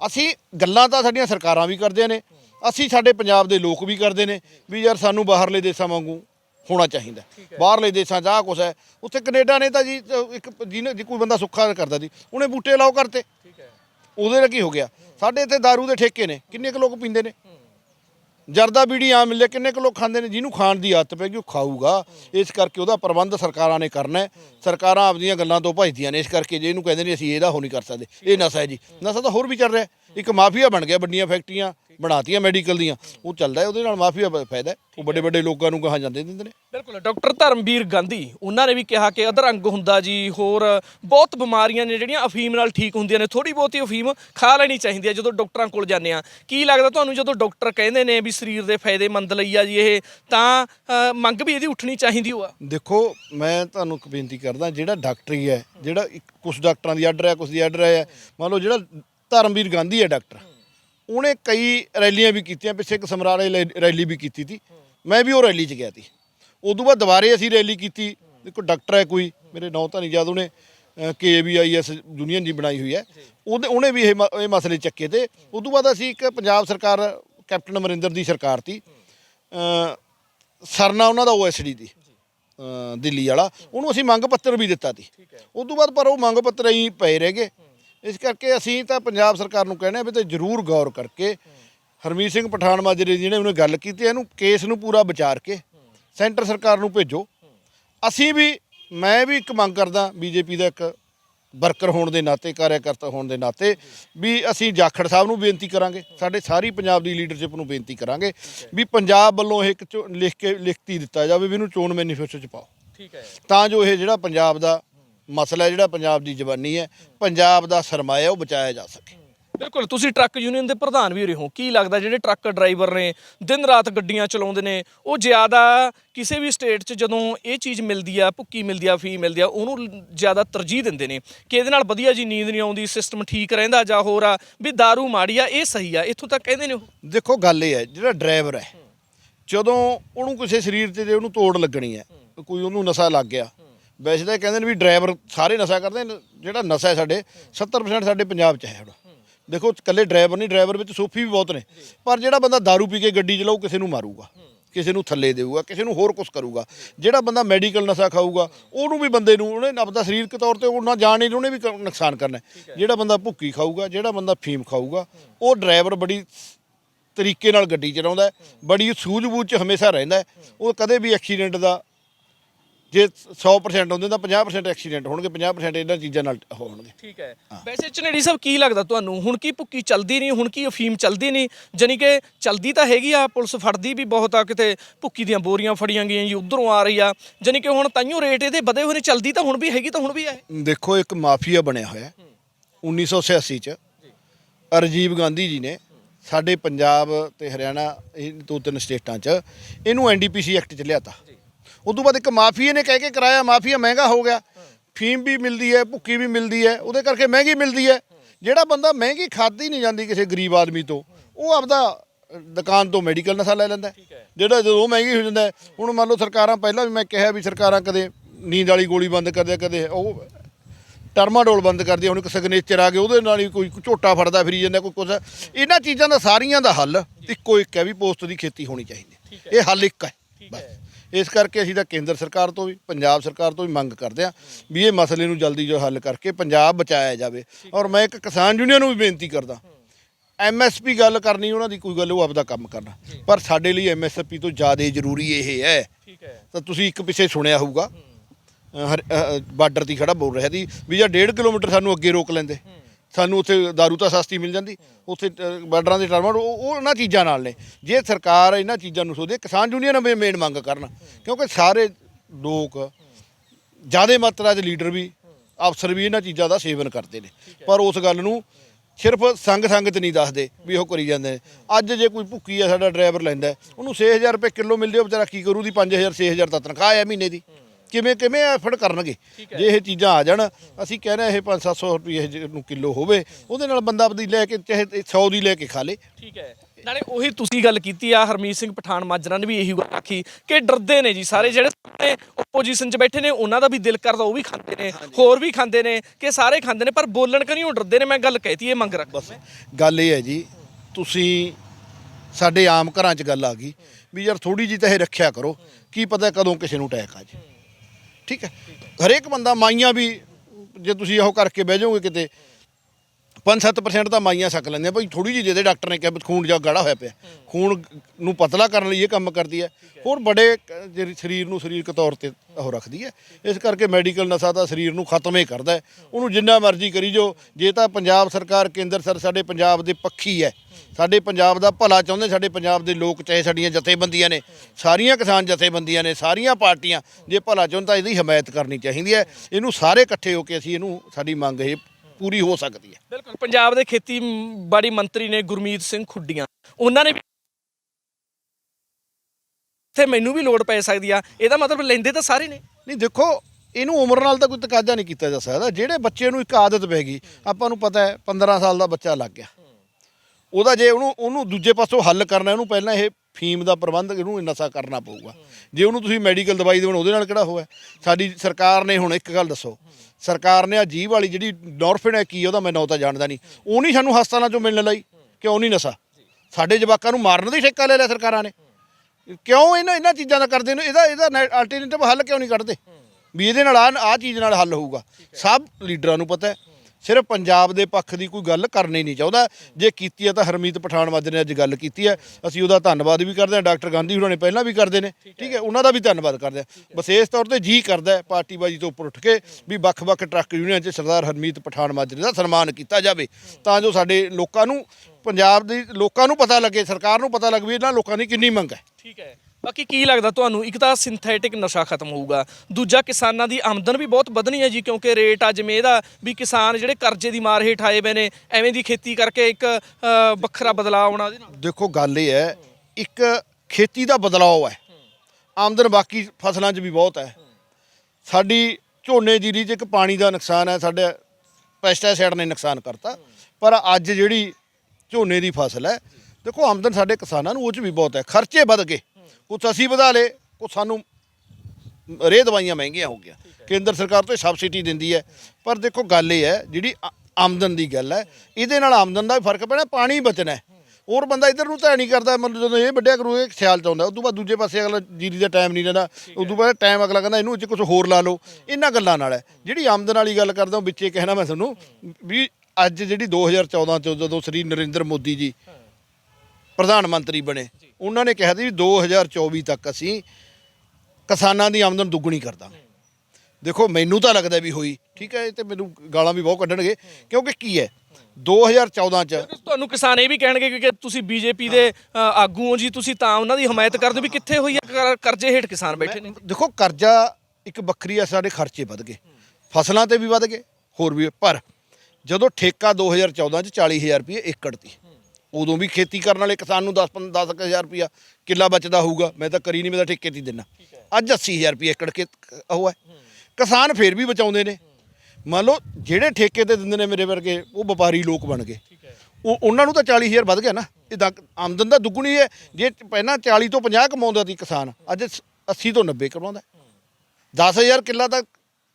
ਅਸੀਂ ਗੱਲਾਂ ਤਾਂ ਸਾਡੀਆਂ ਸਰਕਾਰਾਂ ਵੀ ਕਰਦੀਆਂ ਨੇ ਅਸੀਂ ਸਾਡੇ ਪੰਜਾਬ ਦੇ ਲੋਕ ਵੀ ਕਰਦੇ ਨੇ ਵੀ ਯਾਰ ਸਾਨੂੰ ਬਾਹਰਲੇ ਦੇਸ਼ਾਂ ਵਾਂਗੂ ਹੋਣਾ ਚਾਹੀਦਾ ਬਾਹਰਲੇ ਦੇਸ਼ਾਂ 'ਚ ਆਹ ਕੁਛ ਹੈ ਉੱਥੇ ਕੈਨੇਡਾ ਨੇ ਤਾਂ ਜੀ ਇੱਕ ਜਿਹਨੇ ਕੋਈ ਬੰਦਾ ਸੁੱਖਾ ਕਰਦਾ ਸੀ ਉਹਨੇ ਬੂਟੇ ਲਾਓ ਕਰਤੇ। ਠੀਕ ਹੈ। ਉਹਦੇ ਨਾਲ ਕੀ ਹੋ ਗਿਆ? ਸਾਡੇ ਇੱਥੇ दारू ਦੇ ਠੇਕੇ ਨੇ ਕਿੰਨੇ ਕੁ ਲੋਕ ਪੀਂਦੇ ਨੇ? ਜਰਦਾ ਬੀੜੀ ਆਮ ਮਿਲੇ ਕਿੰਨੇ ਕੁ ਲੋਕ ਖਾਂਦੇ ਨੇ, ਜਿਹਨੂੰ ਖਾਣ ਦੀ ਆਦਤ ਪੈ ਗਈ, ਉਹ ਖਾਊਗਾ। ਇਸ ਕਰਕੇ ਉਹਦਾ ਪ੍ਰਬੰਧ ਸਰਕਾਰਾਂ ਨੇ ਕਰਨਾ ਹੈ। ਸਰਕਾਰਾਂ ਆਪਦੀਆਂ ਗੱਲਾਂ ਤੋਂ ਭਜਦੀਆਂ ਨੇ, ਇਸ ਕਰਕੇ ਜੇ ਇਹਨੂੰ ਕਹਿੰਦੇ ਨੇ ਅਸੀਂ ਇਹਦਾ ਹੋ ਨਹੀਂ ਕਰ ਸਕਦੇ। ਇਹ ਨਸ਼ਾ ਹੈ ਜੀ। ਨਸ਼ਾ ਤਾਂ ਹੋਰ ਵੀ ਚੱਲ ਰਿਹਾ ਇੱਕ ਮਾਫੀਆ ਬਣ ਗਿਆ ਵੱਡੀਆਂ ਫੈਕਟਰੀਆਂ ਬਣਾਤੀਆਂ ਮੈਡੀਕਲ ਦੀਆਂ। ਉਹ ਚੱਲਦਾ ਉਹਦੇ ਨਾਲ ਮਾਫੀਆ ਫਾਇਦਾ। ਉਹ ਵੱਡੇ ਵੱਡੇ ਲੋਕਾਂ ਨੂੰ ਕਹਾ ਜਾਂਦੇ ਦਿੰਦੇ ਨੇ। ਬਿਲਕੁਲ ਡਾਕਟਰ ਧਰਮਵੀਰ ਗਾਂਧੀ ਉਹਨਾਂ ਨੇ ਵੀ ਕਿਹਾ ਕਿ ਅਧਰੰਗ ਹੁੰਦਾ ਜੀ ਹੋਰ ਬਹੁਤ ਬਿਮਾਰੀਆਂ ਨੇ ਜਿਹੜੀਆਂ ਅਫੀਮ ਨਾਲ ਠੀਕ ਹੁੰਦੀਆਂ ਨੇ ਥੋੜੀ ਬਹੁਤੀ ਅਫੀਮ ਖਾ ਲੈਣੀ ਚਾਹੀਦੀ ਹੈ ਜਦੋਂ ਡਾਕਟਰਾਂ ਕੋਲ ਜਾਂਦੇ ਆ ਕੀ ਲੱਗਦਾ ਤੁਹਾਨੂੰ ਜਦੋਂ ਡਾਕਟਰ ਕਹਿੰਦੇ ਨੇ ਵੀ ਸਰੀਰ ਦੇ ਫਾਇਦੇਮੰਦ ਲਈ ਆ ਜੀ ਇਹ ਤਾਂ ਮੰਗ ਵੀ ਇਹਦੀ ਉੱਠਣੀ ਚਾਹੀਦੀ ਹੋਆ ਦੇਖੋ ਮੈਂ ਤੁਹਾਨੂੰ ਇੱਕ ਬੇਨਤੀ ਕਰਦਾ ਜਿਹੜਾ ਡਾਕਟਰੀ ਹੈ ਜਿਹੜਾ ਕੁਛ ਡਾਕਟਰਾਂ ਦੀ ਆਰਡਰ ਹੈ ਕੁਛ ਦੀ ਆਰਡਰ ਹੈ ਮੰਨ ਲਓ ਜਿਹੜਾ ਧਰਮਵੀਰ ਗਾਂਧੀ ਹੈ ਡਾਕਟਰ। ਉਹਨੇ ਕਈ ਰੈਲੀਆਂ ਵੀ ਕੀਤੀਆਂ ਪਿੱਛੇ ਇੱਕ ਸਮਰਾਲੇ ਰੈਲੀ ਵੀ ਕੀਤੀ ਸੀ ਮੈਂ ਵੀ ਉਹ ਰੈਲੀ 'ਚ ਗਿਆ ਸੀ ਉਦੋਂ ਬਾਅਦ ਦੁਬਾਰੇ ਅਸੀਂ ਰੈਲੀ ਕੀਤੀ। ਇੱਕ ਡਾਕਟਰ ਹੈ ਕੋਈ ਮੇਰੇ ਨਾਂ ਤਾਂ ਨਹੀਂ ਯਾਦ ਉਹਨੇ ਕੇਵੀਆਈਐਸ ਯੂਨੀਅਨ ਜੀ ਬਣਾਈ ਹੋਈ ਹੈ। ਉਹਦੇ ਉਹਨੇ ਵੀ ਇਹ ਮਸਲੇ ਚੱਕੇ ਤੇ। ਉਦੋਂ ਬਾਅਦ ਅਸੀਂ ਇੱਕ ਪੰਜਾਬ ਸਰਕਾਰ ਕੈਪਟਨ ਅਮਰਿੰਦਰ ਦੀ ਸਰਕਾਰ ਸੀ ਸਰਨਾ ਉਹਨਾਂ ਦਾ ਓਐਸਡੀ ਦੀ ਦਿੱਲੀ ਵਾਲਾ। ਉਹਨੂੰ ਅਸੀਂ ਮੰਗ ਪੱਤਰ ਵੀ ਦਿੱਤਾ ਸੀ ਉਸ ਤੋਂ ਬਾਅਦ ਪਰ ਉਹ ਮੰਗ ਪੱਤਰ ਹੀ ਪਏ ਰਹਿ ਗਏ। ਇਸ ਕਰਕੇ ਅਸੀਂ ਤਾਂ ਪੰਜਾਬ ਸਰਕਾਰ ਨੂੰ ਕਹਿੰਦੇ ਆ ਵੀ ਤੇ ਜ਼ਰੂਰ ਗੌਰ ਕਰਕੇ ਹਰਮੀਤ ਸਿੰਘ ਪਠਾਨ ਮਾਜਰੇ ਜੀ ਨੇ ਉਹਨੇ ਗੱਲ ਕੀਤੀ ਇਹਨੂੰ ਕੇਸ ਨੂੰ ਪੂਰਾ ਵਿਚਾਰ ਕੇ ਸੈਂਟਰ ਸਰਕਾਰ ਨੂੰ ਭੇਜੋ। ਅਸੀਂ ਵੀ ਮੈਂ ਵੀ ਇੱਕ ਮੰਗ ਕਰਦਾ ਬੀਜੇਪੀ ਦਾ ਇੱਕ ਵਰਕਰ ਹੋਣ ਦੇ ਨਾਤੇ ਕਾਰਿਆਕਰਤਾ ਹੋਣ ਦੇ ਨਾਤੇ ਵੀ ਅਸੀਂ ਜਾਖੜ ਸਾਹਿਬ ਨੂੰ ਬੇਨਤੀ ਕਰਾਂਗੇ ਸਾਡੇ ਸਾਰੀ ਪੰਜਾਬ ਦੀ ਲੀਡਰਸ਼ਿਪ ਨੂੰ ਬੇਨਤੀ ਕਰਾਂਗੇ ਵੀ ਪੰਜਾਬ ਵੱਲੋਂ ਇਹ ਇੱਕ ਚੋ- ਲਿਖ ਕੇ ਲਿਖਤੀ ਦਿੱਤਾ ਜਾਵੇ ਵੀ ਇਹਨੂੰ ਚੋਣ ਮੈਨੀਫੈਸਟੋ ਚ ਪਾਓ। ਠੀਕ ਹੈ। ਤਾਂ ਜੋ ਇਹ ਜਿਹੜਾ ਪੰਜਾਬ ਦਾ ਮਸਲਾ ਜਿਹੜਾ ਪੰਜਾਬ ਦੀ ਜਵਾਨੀ ਹੈ ਪੰਜਾਬ ਦਾ ਸਰਮਾਇਆ ਉਹ ਬਚਾਇਆ ਜਾ ਸਕੇ। ਬਿਲਕੁਲ ਤੁਸੀਂ ਟਰੱਕ ਯੂਨੀਅਨ ਦੇ ਪ੍ਰਧਾਨ ਵੀ ਰਹੇ ਹੋ। ਕੀ ਲੱਗਦਾ ਜਿਹੜੇ ਟਰੱਕ ਡਰਾਈਵਰ ਨੇ ਦਿਨ ਰਾਤ ਗੱਡੀਆਂ ਚਲਾਉਂਦੇ ਨੇ ਉਹ ਜ਼ਿਆਦਾ ਕਿਸੇ ਵੀ ਸਟੇਟ 'ਚ ਜਦੋਂ ਇਹ ਚੀਜ਼ ਮਿਲਦੀ ਆ ਭੁੱਕੀ ਮਿਲਦੀ ਆ ਫੀ ਮਿਲਦੀ ਆ ਉਹਨੂੰ ਜ਼ਿਆਦਾ ਤਰਜੀਹ ਦਿੰਦੇ ਨੇ। ਕਿ ਇਹਦੇ ਨਾਲ ਵਧੀਆ ਜੀ ਨੀਂਦ ਨਹੀਂ ਆਉਂਦੀ ਸਿਸਟਮ ਠੀਕ ਰਹਿੰਦਾ ਜਾਂ ਹੋਰ ਆ ਵੀ दारू ਮਾੜੀ ਆ ਇਹ ਸਹੀ ਆ ਇੱਥੋਂ ਤੱਕ ਕਹਿੰਦੇ ਨੇ ਉਹ। ਦੇਖੋ ਗੱਲ ਇਹ ਹੈ ਜਿਹੜਾ ਡਰਾਈਵਰ ਹੈ ਜਦੋਂ ਉਹਨੂੰ ਕਿਸੇ ਸਰੀਰ ਤੇ ਜੇ ਉਹਨੂੰ ਤੋੜ ਲੱਗਣੀ ਹੈ ਕੋਈ ਉਹਨੂੰ ਨਸ਼ਾ ਲੱਗ ਗਿਆ ਵੈਸੇ ਤਾਂ ਕਹਿੰਦੇ ਨੇ ਵੀ ਡਰਾਈਵਰ ਸਾਰੇ ਨਸ਼ਾ ਕਰਦੇ ਨੇ ਜਿਹੜਾ ਨਸ਼ਾ ਹੈ ਸਾਡੇ 70% ਸਾਡੇ ਪੰਜਾਬ 'ਚ ਹੈ ਹੁਣ ਦੇਖੋ ਇਕੱਲੇ ਡਰਾਈਵਰ ਨਹੀਂ ਡਰਾਈਵਰ ਵਿੱਚ ਸੂਫੀ ਵੀ ਬਹੁਤ ਨੇ ਪਰ ਜਿਹੜਾ ਬੰਦਾ दारू ਪੀ ਕੇ ਗੱਡੀ ਚਲਾਊ ਕਿਸੇ ਨੂੰ ਮਾਰੂਗਾ ਕਿਸੇ ਨੂੰ ਥੱਲੇ ਦੇਊਗਾ ਕਿਸੇ ਨੂੰ ਹੋਰ ਕੁਝ ਕਰੂਗਾ ਜਿਹੜਾ ਬੰਦਾ ਮੈਡੀਕਲ ਨਸ਼ਾ ਖਾਊਗਾ ਉਹਨੂੰ ਵੀ ਬੰਦੇ ਨੂੰ ਉਹਨੇ ਆਪਦਾ ਸਰੀਰਕ ਤੌਰ ਤੇ ਉਹਨਾਂ ਜਾਣ ਨਹੀਂ ਉਹਨੇ ਵੀ ਨੁਕਸਾਨ ਕਰਨਾ ਹੈ। ਜਿਹੜਾ ਬੰਦਾ ਭੁੱਕੀ ਖਾਊਗਾ ਜਿਹੜਾ ਬੰਦਾ ਫੀਮ ਖਾਊਗਾ ਉਹ ਡਰਾਈਵਰ ਬੜੀ ਤਰੀਕੇ ਨਾਲ ਗੱਡੀ ਚਲਾਉਂਦਾ ਬੜੀ ਸੂਝ-ਬੂਝ ਚ ਹਮੇਸ਼ਾ ਰਹਿੰਦਾ। ਉਹ ਕਦੇ ਵੀ ਐਕਸੀਡੈਂਟ ਦਾ ਜੇ 100% ਹੁੰਦੇ ਤਾਂ 50% ਐਕਸੀਡੈਂਟ ਹੋਣਗੇ 50% ਇਹਨਾਂ ਚੀਜ਼ਾਂ ਨਾਲ ਹੋਣਗੇ। ਠੀਕ ਹੈ। ਵੈਸੇ ਚਨੇੜੀ ਸਾਹਿਬ ਕੀ ਲੱਗਦਾ ਤੁਹਾਨੂੰ? ਹੁਣ ਕੀ ਭੁੱਕੀ ਚੱਲਦੀ ਨਹੀਂ ਹੁਣ ਕੀ ਅਫੀਮ ਚੱਲਦੀ ਨਹੀਂ? ਜਾਨੀ ਕਿ ਚੱਲਦੀ ਤਾਂ ਹੈਗੀ ਆ ਪੁਲਿਸ ਫੜਦੀ ਵੀ ਬਹੁਤ ਆ ਕਿਤੇ ਭੁੱਕੀ ਦੀਆਂ ਬੋਰੀਆਂ ਫੜੀਆਂ ਗਈਆਂ ਜੀ ਉਧਰੋਂ ਆ ਰਹੀ ਆ। ਜਾਨੀ ਕਿ ਹੁਣ ਤਾਈਓ ਰੇਟ ਇਹਦੇ ਵਧੇ ਹੋਏ ਨੇ ਚੱਲਦੀ ਤਾਂ ਹੁਣ ਵੀ ਹੈਗੀ ਤਾਂ ਹੁਣ ਵੀ ਹੈ। ਦੇਖੋ ਇੱਕ ਮਾਫੀਆ ਬਣਿਆ ਹੋਇਆ ਹੈ। 1986 ਚ। ਰਾਜੀਵ ਗਾਂਧੀ ਜੀ ਨੇ ਸਾਡੇ ਪੰਜਾਬ ਤੇ ਹਰਿਆਣਾ ਇਹ ਦੋ ਤਿੰਨ ਸਟੇਟਾਂ 'ਚ ਇਹਨੂੰ ਐਨਡੀਪੀਸੀ ਐਕਟ 'ਚ ਲਿਆਤਾ। ਉਸ ਤੋਂ ਬਾਅਦ ਇੱਕ ਮਾਫੀਏ ਨੇ ਕਹਿ ਕੇ ਕਰਾਇਆ ਮਾਫੀਆ ਮਹਿੰਗਾ ਹੋ ਗਿਆ। ਫੀਮ ਵੀ ਮਿਲਦੀ ਹੈ ਭੁੱਕੀ ਵੀ ਮਿਲਦੀ ਹੈ ਉਹਦੇ ਕਰਕੇ ਮਹਿੰਗੀ ਮਿਲਦੀ ਹੈ। ਜਿਹੜਾ ਬੰਦਾ ਮਹਿੰਗੀ ਖਾਦੀ ਨਹੀਂ ਜਾਂਦੀ ਕਿਸੇ ਗਰੀਬ ਆਦਮੀ ਤੋਂ ਉਹ ਆਪਦਾ ਦੁਕਾਨ ਤੋਂ ਮੈਡੀਕਲ ਨਸ਼ਾ ਲੈ ਲੈਂਦਾ। ਜਿਹੜਾ ਜਦੋਂ ਮਹਿੰਗੀ ਹੋ ਜਾਂਦਾ ਹੁਣ ਮੰਨ ਲਓ ਸਰਕਾਰਾਂ ਪਹਿਲਾਂ ਵੀ ਮੈਂ ਕਿਹਾ ਵੀ ਸਰਕਾਰਾਂ ਕਦੇ ਨੀਂਦ ਵਾਲੀ ਗੋਲੀ ਬੰਦ ਕਰਦੇ ਕਦੇ ਉਹ ਟਰਮਾਡੋਲ ਬੰਦ ਕਰਦੀ ਹੁਣ ਇੱਕ ਸਿਗਨੇਚਰ ਆ ਗਿਆ ਉਹਦੇ ਨਾਲ ਹੀ ਕੋਈ ਝੋਟਾ ਫੜਦਾ ਫਿਰੀ ਜਾਂਦਾ ਕੋਈ ਕੁਛ। ਇਹਨਾਂ ਚੀਜ਼ਾਂ ਦਾ ਸਾਰੀਆਂ ਦਾ ਹੱਲ ਇੱਕੋ ਇੱਕ ਹੈ ਵੀ ਪੋਸਟ ਦੀ ਖੇਤੀ ਹੋਣੀ ਚਾਹੀਦੀ। ਇਹ ਹੱਲ ਇੱਕ ਹੈ ਬਸ। ਇਸ ਕਰਕੇ ਅਸੀਂ ਤਾਂ ਕੇਂਦਰ ਸਰਕਾਰ ਤੋਂ ਵੀ ਪੰਜਾਬ ਸਰਕਾਰ ਤੋਂ ਵੀ ਮੰਗ ਕਰਦੇ ਹਾਂ ਵੀ ਇਹ ਮਸਲੇ ਨੂੰ ਜਲਦੀ ਜੋ ਹੱਲ ਕਰਕੇ ਪੰਜਾਬ ਬਚਾਇਆ ਜਾਵੇ। ਔਰ ਮੈਂ ਇੱਕ ਕਿਸਾਨ ਯੂਨੀਅਨ ਨੂੰ ਵੀ ਬੇਨਤੀ ਕਰਦਾ ਐਮਐਸਪੀ ਗੱਲ ਕਰਨੀ ਉਹਨਾਂ ਦੀ ਕੋਈ ਗੱਲ ਉਹ ਆਪਦਾ ਕੰਮ ਕਰਨਾ। ਪਰ ਸਾਡੇ ਲਈ ਐਮਐਸਪੀ ਤੋਂ ਜ਼ਿਆਦਾ ਜ਼ਰੂਰੀ ਇਹ ਹੈ। ਠੀਕ ਹੈ। ਤਾਂ ਤੁਸੀਂ ਇੱਕ ਪਿੱਛੇ ਸੁਣਿਆ ਹੋਊਗਾ ਬਾਰਡਰ ਦੀ ਖੜਾ ਬੋਲ ਰਿਹਾ ਸੀ ਵੀ ਜਾਂ 1.5 ਕਿਲੋਮੀਟਰ ਸਾਨੂੰ ਅੱਗੇ ਰੋਕ ਲੈਂਦੇ। ਸਾਨੂੰ ਉੱਥੇ ਦਾਰੂ ਤਾਂ ਸਸਤੀ ਮਿਲ ਜਾਂਦੀ ਉੱਥੇ ਬਾਰਡਰਾਂ ਦੇ ਟਰਮਾਂ ਉਹ ਉਹ ਉਹਨਾਂ ਚੀਜ਼ਾਂ ਨਾਲ ਨੇ। ਜੇ ਸਰਕਾਰ ਇਹਨਾਂ ਚੀਜ਼ਾਂ ਨੂੰ ਸੋਚੇ ਕਿਸਾਨ ਯੂਨੀਅਨ ਮੇਨ ਮੰਗ ਕਰਨ ਕਿਉਂਕਿ ਸਾਰੇ ਲੋਕ ਜਿਆਦੇ ਮਾਤਰਾ 'ਚ ਲੀਡਰ ਵੀ ਅਫਸਰ ਵੀ ਇਹਨਾਂ ਚੀਜ਼ਾਂ ਦਾ ਸੇਵਨ ਕਰਦੇ ਨੇ। ਪਰ ਉਸ ਗੱਲ ਨੂੰ ਸਿਰਫ ਸੰਗ ਸੰਗਤ ਨਹੀਂ ਦੱਸਦੇ ਵੀ ਉਹ ਕਰੀ ਜਾਂਦੇ ਨੇ। ਅੱਜ ਜੇ ਕੋਈ ਭੁੱਕੀ ਆ ਸਾਡਾ ਡਰਾਈਵਰ ਲੈਂਦਾ ਉਹਨੂੰ 6000 ਰੁਪਏ ਕਿਲੋ ਮਿਲਦੇ ਉਹ ਵਿਚਾਰਾ ਕੀ ਕਰੂ ਦੀ? 5000 6000 ਤਾਂ ਤਨਖਾਹ ਹੈ ਮਹੀਨੇ ਦੀ। ਕਿਵੇਂ ਕਿਵੇਂ ਐਫਰਟ ਕਰਨਗੇ? ਜੇ ਇਹ ਚੀਜ਼ਾਂ ਆ ਜਾਣ ਅਸੀਂ ਕਹਿੰਦੇ ਇਹ 5-700 ਰੁਪਏ ਨੂੰ ਕਿਲੋ ਹੋਵੇ ਉਹਦੇ ਨਾਲ ਬੰਦਾ ਆਪਦੀ ਲੈ ਕੇ ਚਾਹੇ 100 ਦੀ ਲੈ ਕੇ ਖਾ ਲੇ। ਠੀਕ ਹੈ। ਨਾਲੇ ਉਹੀ ਤੁਸੀਂ ਗੱਲ ਕੀਤੀ ਆ ਹਰਮੀਤ ਸਿੰਘ ਪਠਾਨ ਮਾਜਰਾ ਨੇ ਵੀ ਇਹੀ ਗੱਲ ਆਖੀ ਕਿ ਡਰਦੇ ਨੇ ਜੀ ਸਾਰੇ ਜਿਹੜੇ ਸਾਹਮਣੇ ਆਪੋਜੀਸ਼ਨ 'ਚ ਬੈਠੇ ਨੇ ਉਹਨਾਂ ਦਾ ਵੀ ਦਿਲ ਕਰਦਾ ਉਹ ਵੀ ਖਾਂਦੇ ਨੇ ਹੋਰ ਵੀ ਖਾਂਦੇ ਨੇ ਕਿ ਸਾਰੇ ਖਾਂਦੇ ਨੇ ਪਰ ਬੋਲਣ ਕਰੀ ਉਹ ਡਰਦੇ ਨੇ ਮੈਂ ਗੱਲ ਕਹਿਤੀ ਇਹ ਮੰਗ ਰੱਖ ਬਸ ਗੱਲ ਇਹ ਹੈ ਜੀ ਤੁਸੀਂ ਸਾਡੇ ਆਮ ਘਰਾਂ 'ਚ ਗੱਲ ਆ ਗਈ ਵੀ ਯਾਰ ਥੋੜੀ ਜਿਹੀ ਤਾਂ ਇਹ ਰੱਖਿਆ ਕਰੋ ਕੀ ਪਤਾ ਕਦੋਂ ਕਿਸੇ ਨੂੰ ਅਟੈਕ ਆ ਜੇ। ਠੀਕ ਹੈ? ਹਰੇਕ ਬੰਦਾ ਮਾਈਆਂ ਵੀ ਜੇ ਤੁਸੀਂ ਇਹੋ ਕਰਕੇ ਬਹਿ ਜਾਓਗੇ ਕਿਤੇ 5-7% ਤਾਂ ਮਾਈਆਂ ਛਕ ਲੈਂਦੇ ਆ ਭਾਈ ਥੋੜੀ ਜਿਹੀ ਜਿਹਦੇ ਡਾਕਟਰ ਨੇ ਕਿਹਾ ਵੀ ਖੂਨ ਜਾ ਗਾੜਾ ਹੋਇਆ ਪਿਆ। ਖੂਨ ਨੂੰ ਪਤਲਾ ਕਰਨ ਲਈ ਇਹ ਕੰਮ ਕਰਦੀ ਹੈ। ਹੋਰ ਬੜੇ ਜਿਹੜੀ ਸਰੀਰ ਨੂੰ ਸਰੀਰਕ ਤੌਰ ਤੇ ਉਹ ਰੱਖਦੀ ਹੈ। ਇਸ ਕਰਕੇ ਮੈਡੀਕਲ ਨਸ਼ਾ ਤਾਂ ਸਰੀਰ ਨੂੰ ਖਤਮ ਹੀ ਕਰਦਾ ਉਹਨੂੰ ਜਿੰਨਾ ਮਰਜ਼ੀ ਕਰੀ ਜੋ ਜੇ ਤਾਂ ਪੰਜਾਬ ਸਰਕਾਰ ਕੇਂਦਰ ਸਰ ਸਾਡੇ ਪੰਜਾਬ ਦੇ ਪੱਖੀ ਹੈ। ਸਾਡੇ ਪੰਜਾਬ ਦਾ ਭਲਾ ਚਾਹੁੰਦੇ ਸਾਡੇ ਪੰਜਾਬ ਦੇ ਲੋਕ ਚਾਹੇ ਸਾਡੀਆਂ ਜਥੇਬੰਦੀਆਂ ਨੇ ਸਾਰੀਆਂ ਕਿਸਾਨ ਜਥੇਬੰਦੀਆਂ ਨੇ ਸਾਰੀਆਂ ਪਾਰਟੀਆਂ ਜੇ ਭਲਾ ਚਾਹੁੰਦਾ ਇਹਦੀ ਹਮਾਇਤ ਕਰਨੀ ਚਾਹੀਦੀ ਹੈ। ਇਹਨੂੰ ਸਾਰੇ ਇਕੱਠੇ ਹੋ ਕੇ ਅਸੀਂ ਇਹਨੂੰ ਸਾਡੀ ਮੰਗ ਇਹ ਪੂਰੀ ਹੋ ਸਕਦੀ ਹੈ। ਬਿਲਕੁਲ ਪੰਜਾਬ ਦੇ ਖੇਤੀਬਾੜੀ ਮੰਤਰੀ ਨੇ ਗੁਰਮੀਤ ਸਿੰਘ ਖੁੱਡੀਆਂ। ਉਹਨਾਂ ਨੇ ਵੀ ਤੇ ਮੈਨੂੰ ਵੀ ਲੋੜ ਪੈ ਸਕਦੀ ਆ। ਇਹਦਾ ਮਤਲਬ ਲੈਂਦੇ ਤਾਂ ਸਾਰੇ ਨੇ। ਨਹੀਂ ਦੇਖੋ ਇਹਨੂੰ ਉਮਰ ਨਾਲ ਤਾਂ ਕੋਈ ਤਕਾਜ਼ਾ ਨਹੀਂ ਕੀਤਾ ਜਾ ਸਕਦਾ। ਜਿਹੜੇ ਬੱਚੇ ਨੂੰ ਇੱਕ ਆਦਤ ਪੈ ਗਈ ਆਪਾਂ ਨੂੰ ਪਤਾ ਹੈ 15 ਸਾਲ ਦਾ ਬੱਚਾ ਲੱਗ ਗਿਆ। ਉਹਦਾ ਜੇ ਉਹਨੂੰ ਉਹਨੂੰ ਦੂਜੇ ਪਾਸੋਂ ਹੱਲ ਕਰਨਾ ਇਹਨੂੰ ਪਹਿਲਾਂ ਇਹ ਫੀਮ ਦਾ ਪ੍ਰਬੰਧ ਇਹਨੂੰ ਨਸ਼ਾ ਕਰਨਾ ਪਊਗਾ। ਜੇ ਉਹਨੂੰ ਤੁਸੀਂ ਮੈਡੀਕਲ ਦਵਾਈ ਦੇਵਣ, ਉਹਦੇ ਨਾਲ ਕਿਹੜਾ ਹੋਇਆ? ਸਾਡੀ ਸਰਕਾਰ ਨੇ ਹੁਣ ਇੱਕ ਗੱਲ ਦੱਸੋ। ਸਰਕਾਰ ਨੇ ਆ ਜੀਵ ਵਾਲੀ ਜਿਹੜੀ ਨੋਰਫਿਨ ਹੈ ਕੀ ਉਹਦਾ ਮੈਂ ਨੌ ਤਾਂ ਜਾਣਦਾ ਨਹੀਂ। ਉਹ ਨਹੀਂ ਸਾਨੂੰ ਹਸਪਤਾਲਾਂ ਚੋਂ ਮਿਲਣ ਲਈ, ਕਿਉਂ ਨਹੀਂ ਨਸ਼ਾ? ਸਾਡੇ ਜਵਾਕਾਂ ਨੂੰ ਮਾਰਨ ਦਾ ਠੇਕਾ ਲੈ ਲਿਆ ਸਰਕਾਰਾਂ ਨੇ। ਕਿਉਂ ਇਹਨਾਂ ਇਹਨਾਂ ਚੀਜ਼ਾਂ ਦਾ ਕਰਦੇ ਨੇ? ਇਹਦਾ ਇਹਦਾ ਅਲਟਰਨੇਟਿਵ ਹੱਲ ਕਿਉਂ ਨਹੀਂ ਕੱਢਦੇ? ਵੀ ਇਹਦੇ ਨਾਲ ਆ ਆ ਚੀਜ਼ ਨਾਲ ਹੱਲ ਹੋਊਗਾ। ਸਭ ਲੀਡਰਾਂ ਨੂੰ ਪਤਾ ਹੈ। ਸਿਰਫ ਪੰਜਾਬ ਦੇ ਪੱਖ ਦੀ ਕੋਈ ਗੱਲ ਕਰਨੀ ਨਹੀਂ ਚਾਹੁੰਦਾ। ਜੇ ਕੀਤੀ ਹੈ ਤਾਂ ਹਰਮੀਤ ਪਠਾਨ ਮਾਜਰੇ ਨੇ ਅੱਜ ਗੱਲ ਕੀਤੀ ਹੈ। ਅਸੀਂ ਉਹਦਾ ਧੰਨਵਾਦ ਵੀ ਕਰਦੇ ਹਾਂ ਡਾਕਟਰ ਗਾਂਧੀ ਹੋਰਾਂ ਨੇ ਪਹਿਲਾਂ ਵੀ ਕਰਦੇ ਨੇ। ਠੀਕ ਹੈ। ਉਹਨਾਂ ਦਾ ਵੀ ਧੰਨਵਾਦ ਕਰਦੇ ਹਾਂ। ਵਿਸ਼ੇਸ਼ ਤੌਰ ਤੇ ਜੀ ਕਰਦਾ ਹੈ ਪਾਰਟੀਬਾਜ਼ੀ ਤੋਂ ਉੱਪਰ ਉੱਠ ਕੇ ਵੀ ਵੱਖ-ਵੱਖ ਟਰੱਕ ਯੂਨੀਅਨ 'ਚ ਸਰਦਾਰ ਹਰਮੀਤ ਪਠਾਨ ਮਾਜਰੇ ਦਾ ਸਨਮਾਨ ਕੀਤਾ ਜਾਵੇ। ਤਾਂ ਜੋ ਸਾਡੇ ਲੋਕਾਂ ਨੂੰ ਪੰਜਾਬ ਦੇ ਲੋਕਾਂ ਨੂੰ ਪਤਾ ਲੱਗੇ ਸਰਕਾਰ ਨੂੰ ਪਤਾ ਲੱਗੇ ਵੀ ਇਹਨਾਂ ਲੋਕਾਂ ਦੀ ਕਿੰਨੀ ਮੰਗ ਹੈ। ਠੀਕ ਹੈ। ਬਾਕੀ ਕੀ ਲੱਗਦਾ ਤੁਹਾਨੂੰ? ਇੱਕ ਤਾਂ ਸਿੰਥੈਟਿਕ ਨਸ਼ਾ ਖਤਮ ਹੋਊਗਾ। ਦੂਜਾ, ਕਿਸਾਨਾਂ ਦੀ ਆਮਦਨ ਵੀ ਬਹੁਤ ਵਧਣੀ ਹੈ ਜੀ, ਕਿਉਂਕਿ ਰੇਟ ਆ ਜਿਵੇਂ ਇਹਦਾ ਵੀ ਕਿਸਾਨ ਜਿਹੜੇ ਕਰਜ਼ੇ ਦੀ ਮਾਰ ਹੇਠ ਆਏ ਪਏ ਨੇ, ਐਵੇਂ ਦੀ ਖੇਤੀ ਕਰਕੇ ਇੱਕ ਵੱਖਰਾ ਬਦਲਾਅ ਆਉਣਾ ਉਹਦੇ ਨਾਲ। ਦੇਖੋ, ਗੱਲ ਇਹ ਹੈ, ਇੱਕ ਖੇਤੀ ਦਾ ਬਦਲਾਅ ਹੈ। ਆਮਦਨ ਬਾਕੀ ਫਸਲਾਂ 'ਚ ਵੀ ਬਹੁਤ ਹੈ। ਸਾਡੀ ਝੋਨੇ ਜੀਰੀ 'ਚ ਇੱਕ ਪਾਣੀ ਦਾ ਨੁਕਸਾਨ ਹੈ, ਸਾਡੇ ਪੈਸਟੀਸਾਈਡ ਨੇ ਨੁਕਸਾਨ ਕਰਤਾ। ਪਰ ਅੱਜ ਜਿਹੜੀ ਝੋਨੇ ਦੀ ਫਸਲ ਹੈ, ਦੇਖੋ, ਆਮਦਨ ਸਾਡੇ ਕਿਸਾਨਾਂ ਨੂੰ ਉਹ 'ਚ ਵੀ ਬਹੁਤ ਹੈ। ਖਰਚੇ ਵੱਧ ਗਏ। ਕੁਛ ਅਸੀਂ ਵਧਾ ਲਏ ਕੁਛ ਸਾਨੂੰ ਰੇਹ ਦਵਾਈਆਂ ਮਹਿੰਗੀਆਂ ਹੋ ਗਿਆ ਕੇਂਦਰ ਸਰਕਾਰ ਤੋਂ ਸਬਸਿਡੀ ਦਿੰਦੀ ਹੈ। ਪਰ ਦੇਖੋ ਗੱਲ ਇਹ ਹੈ ਜਿਹੜੀ ਆਮਦਨ ਦੀ ਗੱਲ ਹੈ ਇਹਦੇ ਨਾਲ ਆਮਦਨ ਦਾ ਵੀ ਫ਼ਰਕ ਪੈਣਾ ਪਾਣੀ ਬਚਣਾ। ਹੋਰ ਬੰਦਾ ਇਧਰ ਨੂੰ ਤਾਂ ਨਹੀਂ ਕਰਦਾ ਮਤਲਬ ਜਦੋਂ ਇਹ ਵੱਡਿਆ ਕਰੂ ਇਹ ਖਿਆਲ ਚ ਆਉਂਦਾ। ਉਦੋਂ ਬਾਅਦ ਦੂਜੇ ਪਾਸੇ ਅਗਲਾ ਜੀਰੀ ਦਾ ਟਾਈਮ ਨਹੀਂ ਰਹਿੰਦਾ ਉਦੋਂ ਬਾਅਦ ਟਾਈਮ ਅਗਲਾ ਕਹਿੰਦਾ ਇਹਨੂੰ ਵਿੱਚ ਕੁਝ ਹੋਰ ਲਾ ਲਓ। ਇਹਨਾਂ ਗੱਲਾਂ ਨਾਲ ਹੈ। ਜਿਹੜੀ ਆਮਦਨ ਵਾਲੀ ਗੱਲ ਕਰਦਾ ਉਹ ਵਿੱਚੇ ਕਹਿਣਾ ਮੈਂ ਤੁਹਾਨੂੰ ਵੀ ਅੱਜ ਜਿਹੜੀ 2014 ਚ ਜਦੋਂ ਸ੍ਰੀ ਨਰਿੰਦਰ ਮੋਦੀ ਜੀ ਪ੍ਰਧਾਨ ਮੰਤਰੀ ਬਣੇ। ਉਹਨਾਂ ਨੇ ਕਿਹਾ ਸੀ ਵੀ 2024 ਤੱਕ ਅਸੀਂ ਕਿਸਾਨਾਂ ਦੀ ਆਮਦਨ ਦੁੱਗਣੀ ਕਰ ਦਾਂਗੇ। ਦੇਖੋ ਮੈਨੂੰ ਤਾਂ ਲੱਗਦਾ ਵੀ ਹੋਈ। ਠੀਕ ਹੈ ਤੇ ਮੈਨੂੰ ਗਾਲਾਂ ਵੀ ਬਹੁਤ ਕੱਢਣਗੇ। ਕਿਉਂਕਿ ਕੀ ਹੈ? 2014 ਚ ਤੁਹਾਨੂੰ ਕਿਸਾਨ ਇਹ ਵੀ ਕਹਿਣਗੇ ਕਿ ਤੁਸੀਂ ਬੀਜੇਪੀ ਦੇ ਆਗੂ ਹੋ ਜੀ ਤੁਸੀਂ ਤਾਂ ਉਹਨਾਂ ਦੀ ਹਮਾਇਤ ਕਰਦੇ ਵੀ ਕਿੱਥੇ ਹੋਈ ਹੈ ਕਰ- ਕਰਜ਼ੇ ਹੇਠ ਕਿਸਾਨ ਬੈਠੇ ਨੇ। ਦੇਖੋ ਕਰਜ਼ਾ ਇੱਕ ਵੱਖਰੀ ਆ ਸਾਡੇ ਖਰਚੇ ਵਧ ਗਏ। ਫਸਲਾਂ ਤੇ ਵੀ ਵਧ ਗਏ ਹੋਰ ਵੀ। ਪਰ ਜਦੋਂ ਠੇਕਾ 2014 ਚ 40000 ਰੁਪਏ ਏਕੜ ਤੀ ਉਦੋਂ ਵੀ ਖੇਤੀ ਕਰਨ ਵਾਲੇ ਕਿਸਾਨ ਨੂੰ 10 10000 ਰੁਪਇਆ ਕਿੱਲਾ ਬਚਦਾ ਹੋਊਗਾ ਮੈਂ ਤਾਂ ਕਰੀ ਨਹੀਂ ਮੈਂ ਤਾਂ ਠੇਕੇ ਤੇ ਦਿੰਨਾ। ਅੱਜ 80000 ਰੁਪਏ ਏਕੜ ਕੇ ਉਹ ਹੈ। ਕਿਸਾਨ ਫੇਰ ਵੀ ਬਚਾਉਂਦੇ ਨੇ। ਮੰਨ ਲਓ ਜਿਹੜੇ ਠੇਕੇ ਤੇ ਦਿੰਦੇ ਨੇ ਮੇਰੇ ਵਰਗੇ ਉਹ ਵਪਾਰੀ ਲੋਕ ਬਣ ਗਏ। ਉਹ ਉਹਨਾਂ ਨੂੰ ਤਾਂ 40000 ਵੱਧ ਗਿਆ ਨਾ। ਇਹ ਆਮਦਨ ਦਾ ਦੁੱਗਣੀ ਹੈ। ਜੇ ਪਹਿਲਾਂ 40 ਤੋਂ 50 ਕਮਾਉਂਦਾ ਸੀ ਕਿਸਾਨ ਅੱਜ 80 ਤੋਂ 90 ਕਮਾਉਂਦਾ। 10000 ਕਿੱਲਾ ਤਾਂ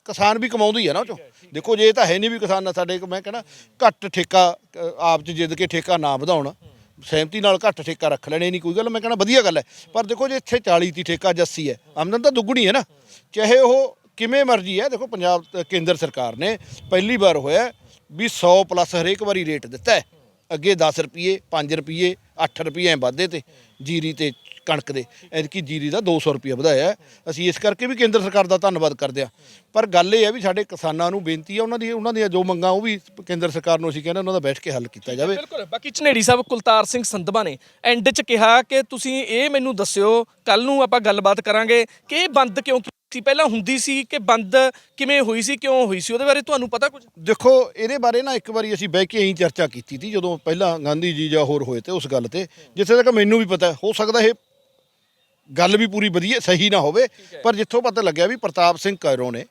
ਕਿਸਾਨ ਵੀ ਕਮਾਉਂਦਾ ਹੀ ਹੈ ਨਾ ਉਹ ਚੋਂ। ਦੇਖੋ ਜੇ ਇਹ ਤਾਂ ਹੈ ਨਹੀਂ ਵੀ ਕਿਸਾਨ ਨਾ ਸਾਡੇ ਮੈਂ ਕਹਿੰਦਾ ਘੱਟ ਠੇਕਾ ਅ, ਆਪ ਚ ਜਿੱਦ ਕੇ ਠੇਕਾ ਨਾ ਵਧਾਉਣ। ਸਹਿਮਤੀ ਨਾਲ ਘੱਟ ਠੇਕਾ ਰੱਖ ਲੈਣੇ ਨਹੀਂ ਕੋਈ ਗੱਲ ਮੈਂ ਕਹਿੰਦਾ ਵਧੀਆ ਗੱਲ ਹੈ। ਪਰ ਦੇਖੋ ਜੇ ਇੱਥੇ 40 ਦੀ ਠੇਕਾ ਅੱਜ 80 ਹੈ ਆਮਦਨ ਤਾਂ ਦੁੱਗਣੀ ਹੈ ਨਾ। ਚਾਹੇ ਉਹ ਕਿਵੇਂ ਮਰਜ਼ੀ ਹੈ ਦੇਖੋ ਪੰਜਾਬ ਅ, ਕੇਂਦਰ ਸਰਕਾਰ ਨੇ ਪਹਿਲੀ ਵਾਰ ਹੋਇਆ ਵੀ 100 ਪਲੱਸ ਹਰੇਕ ਵਾਰੀ ਰੇਟ ਦਿੱਤਾ ਹੈ। ਅੱਗੇ 10 ਰੁਪਏ 5 ਰੁਪਏ 8 ਰੁਪਏ ਵਾਧੇ ਤੇ ਜੀਰੀ ਤੇ ਕਣਕ ਦੇ, ਐਤਕੀ ਜੀਰੀ ਦਾ 200 ਰੁਪਏ ਵਧਾਇਆ ਅਸੀਂ ਇਸ ਕਰਕੇ ਵੀ ਕੇਂਦਰ ਸਰਕਾਰ ਦਾ ਧੰਨਵਾਦ ਕਰਦੇ ਆ ਪਰ ਗੱਲ ਇਹ ਹੈ ਵੀ ਸਾਡੇ ਕਿਸਾਨਾਂ ਨੂੰ ਬੇਨਤੀ ਆ ਉਹਨਾਂ ਦੀ, ਉਹਨਾਂ ਦੀਆਂ ਜੋ ਮੰਗਾਂ ਉਹ ਵੀ ਕੇਂਦਰ ਸਰਕਾਰ ਨੂੰ ਅਸੀਂ ਕਹਿੰਦੇ ਉਹਨਾਂ ਦਾ ਬੈਠ ਕੇ ਹੱਲ ਕੀਤਾ ਜਾਵੇ। ਬਿਲਕੁਲ। ਬਾਕੀ ਝਨੇੜੀ ਸਾਹਿਬ ਕੁਲਤਾਰ ਸਿੰਘ ਸੰਧਵਾ ਨੇ ਐਂਡ 'ਚ ਕਿਹਾ ਕਿ ਤੁਸੀਂ ਇਹ ਮੈਨੂੰ ਦੱਸਿਓ ਕੱਲ ਨੂੰ ਆਪਾਂ ਗੱਲਬਾਤ ਕਰਾਂਗੇ ਕਿ ਇਹ ਬੰਦ ਕਿਉਂ ਸੀ ਪਹਿਲਾਂ ਹੁੰਦੀ ਸੀ ਕਿ ਬੰਦ ਕਿਵੇਂ ਹੋਈ ਸੀ ਕਿਉਂ ਹੋਈ ਸੀ ਉਹਦੇ ਬਾਰੇ ਤੁਹਾਨੂੰ ਪਤਾ ਕੁਝ? ਦੇਖੋ ਇਹਦੇ ਬਾਰੇ ਨਾ ਇੱਕ ਵਾਰੀ ਅਸੀਂ ਬਹਿ ਕੇ ਇਹੀ ਚਰਚਾ ਕੀਤੀ ਸੀ ਜਦੋਂ ਪਹਿਲਾਂ ਗਾਂਧੀ ਜੀ ਜਾਂ ਹੋਰ ਹੋਏ ਤੇ ਉਸ ਗੱਲ ਤੇ ਜਿੱਥੇ ਤੱਕ ਮੈਨੂੰ ਵੀ ਪਤਾ ਹੈ, ਹੋ ਸਕਦਾ ਇਹ ਗੱਲ ਵੀ ਪੂਰੀ ਵਧੀਆ ਸਹੀ ਨਾ ਹੋਵੇ ਪਰ ਜਿੱਥੋਂ ਪਤਾ ਲੱਗਿਆ ਵੀ ਪ੍ਰਤਾਪ ਸਿੰਘ ਕੈਰੋਂ ਨੇ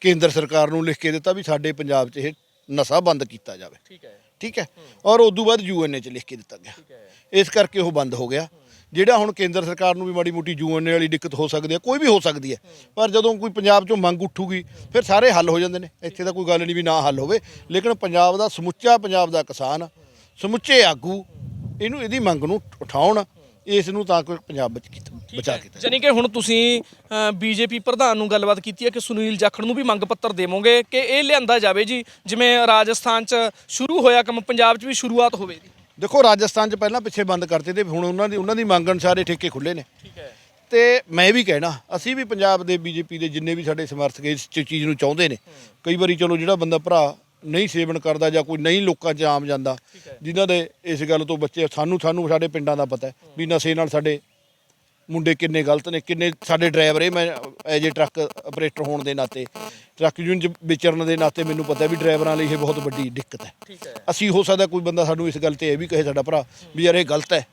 ਕੇਂਦਰ ਸਰਕਾਰ ਨੂੰ ਲਿਖ ਕੇ ਦਿੱਤਾ ਵੀ ਸਾਡੇ ਪੰਜਾਬ 'ਚ ਇਹ ਨਸ਼ਾ ਬੰਦ ਕੀਤਾ ਜਾਵੇ। ਠੀਕ ਹੈ। ਠੀਕ ਹੈ? ਔਰ ਉਸ ਤੋਂ ਬਾਅਦ ਯੂਐਨਏ 'ਚ ਲਿਖ ਕੇ ਦਿੱਤਾ ਗਿਆ। ਇਸ ਕਰਕੇ ਉਹ ਬੰਦ ਹੋ ਗਿਆ। ਜਿਹੜਾ ਹੁਣ ਕੇਂਦਰ ਸਰਕਾਰ ਨੂੰ ਵੀ ਮਾੜੀ ਮੋਟੀ ਯੂਐਨਏ ਵਾਲੀ ਦਿੱਕਤ ਹੋ ਸਕਦੀ ਹੈ ਕੋਈ ਵੀ ਹੋ ਸਕਦੀ ਹੈ। ਪਰ ਜਦੋਂ ਕੋਈ ਪੰਜਾਬ 'ਚੋਂ ਮੰਗ ਉੱਠੂਗੀ ਫਿਰ ਸਾਰੇ ਹੱਲ ਹੋ ਜਾਂਦੇ ਨੇ। ਇੱਥੇ ਤਾਂ ਕੋਈ ਗੱਲ ਨਹੀਂ ਵੀ ਨਾ ਹੱਲ ਹੋਵੇ। ਲੇਕਿਨ ਪੰਜਾਬ ਦਾ ਸਮੁੱਚਾ ਪੰਜਾਬ ਦਾ ਕਿਸਾਨ ਸਮੁੱਚੇ ਆਗੂ ਇਹਨੂੰ ਇਹਦੀ ਮੰਗ ਨੂੰ ਉਠਾਉਣ ਇਸ ਨੂੰ ਤਾਂ ਕੋਈ ਪੰਜਾਬ ਵਿੱਚ ਕੀਤਾ ਬਚਾ ਕੀਤਾ ਜਾਨੀ ਕਿ ਹੁਣ ਤੁਸੀਂ ਬੀਜੇਪੀ ਪ੍ਰਧਾਨ ਨੂੰ ਗੱਲਬਾਤ ਕੀਤੀ ਹੈ ਕਿ ਸੁਨੀਲ ਜਾਖੜ ਨੂੰ ਵੀ ਮੰਗ ਪੱਤਰ ਦੇਵੋਗੇ ਕਿ ਇਹ ਲਿਆਂਦਾ ਜਾਵੇ ਜੀ ਜਿਵੇਂ ਰਾਜਸਥਾਨ 'ਚ ਸ਼ੁਰੂ ਹੋਇਆ ਕੰਮ ਪੰਜਾਬ 'ਚ ਵੀ ਸ਼ੁਰੂਆਤ ਹੋਵੇ ਜੀ। ਦੇਖੋ ਰਾਜਸਥਾਨ 'ਚ ਪਹਿਲਾਂ ਪਿੱਛੇ ਬੰਦ ਕਰਤੇ ਤੇ ਹੁਣ ਉਹਨਾਂ ਦੀ ਉਹਨਾਂ ਦੀ ਮੰਗ ਅਨੁਸਾਰ ਇਹ ਠੇਕੇ ਖੁੱਲੇ ਨੇ। ਠੀਕ ਹੈ। ਤੇ ਮੈਂ ਵੀ ਕਹਿਣਾ ਅਸੀਂ ਵੀ ਪੰਜਾਬ ਦੇ ਬੀਜੇਪੀ ਦੇ ਜਿੰਨੇ ਵੀ ਸਾਡੇ ਸਮਰਥਕ ਇਸ ਚ- ਚੀਜ਼ ਨੂੰ ਚਾਹੁੰਦੇ ਨੇ ਕਈ ਵਾਰੀ ਚਲੋ ਜਿਹੜਾ ਬੰਦਾ ਭਰਾ ਨਹੀਂ ਸੇਵਨ ਕਰਦਾ ਜਾਂ ਕੋਈ ਨਹੀਂ ਲੋਕਾਂ 'ਚ ਆਮ ਜਾਂਦਾ ਜਿਨ੍ਹਾਂ ਦੇ ਇਸ ਗੱਲ ਤੋਂ ਬੱਚੇ ਸਾਨੂੰ ਸਾਨੂੰ ਸਾਡੇ ਪਿੰਡਾਂ ਦਾ ਪਤਾ ਹੈ ਵੀ ਨਸ਼ੇ ਨਾਲ ਸਾਡੇ ਮੁੰਡੇ ਕਿੰਨੇ ਗਲਤ ਨੇ ਕਿੰਨੇ ਸਾਡੇ ਡਰਾਈਵਰ ਇਹ ਮੈਂ ਐਜ ਏ ਟਰੱਕ ਆਪਰੇਟਰ ਹੋਣ ਦੇ ਨਾਤੇ ਟਰੱਕ ਯੂਨੀਅਨ 'ਚ ਵਿਚਰਨ ਦੇ ਨਾਤੇ ਮੈਨੂੰ ਪਤਾ ਵੀ ਡਰਾਈਵਰਾਂ ਲਈ ਇਹ ਬਹੁਤ ਵੱਡੀ ਦਿੱਕਤ ਹੈ ਠੀਕ ਹੈ ਅਸੀਂ ਹੋ ਸਕਦਾ ਕੋਈ ਬੰਦਾ ਸਾਨੂੰ ਇਸ ਗੱਲ ਤੇ ਇਹ ਵੀ ਕਹੇ ਸਾਡਾ ਭਰਾ ਵੀ ਯਾਰ ਇਹ ਗਲਤ ਹੈ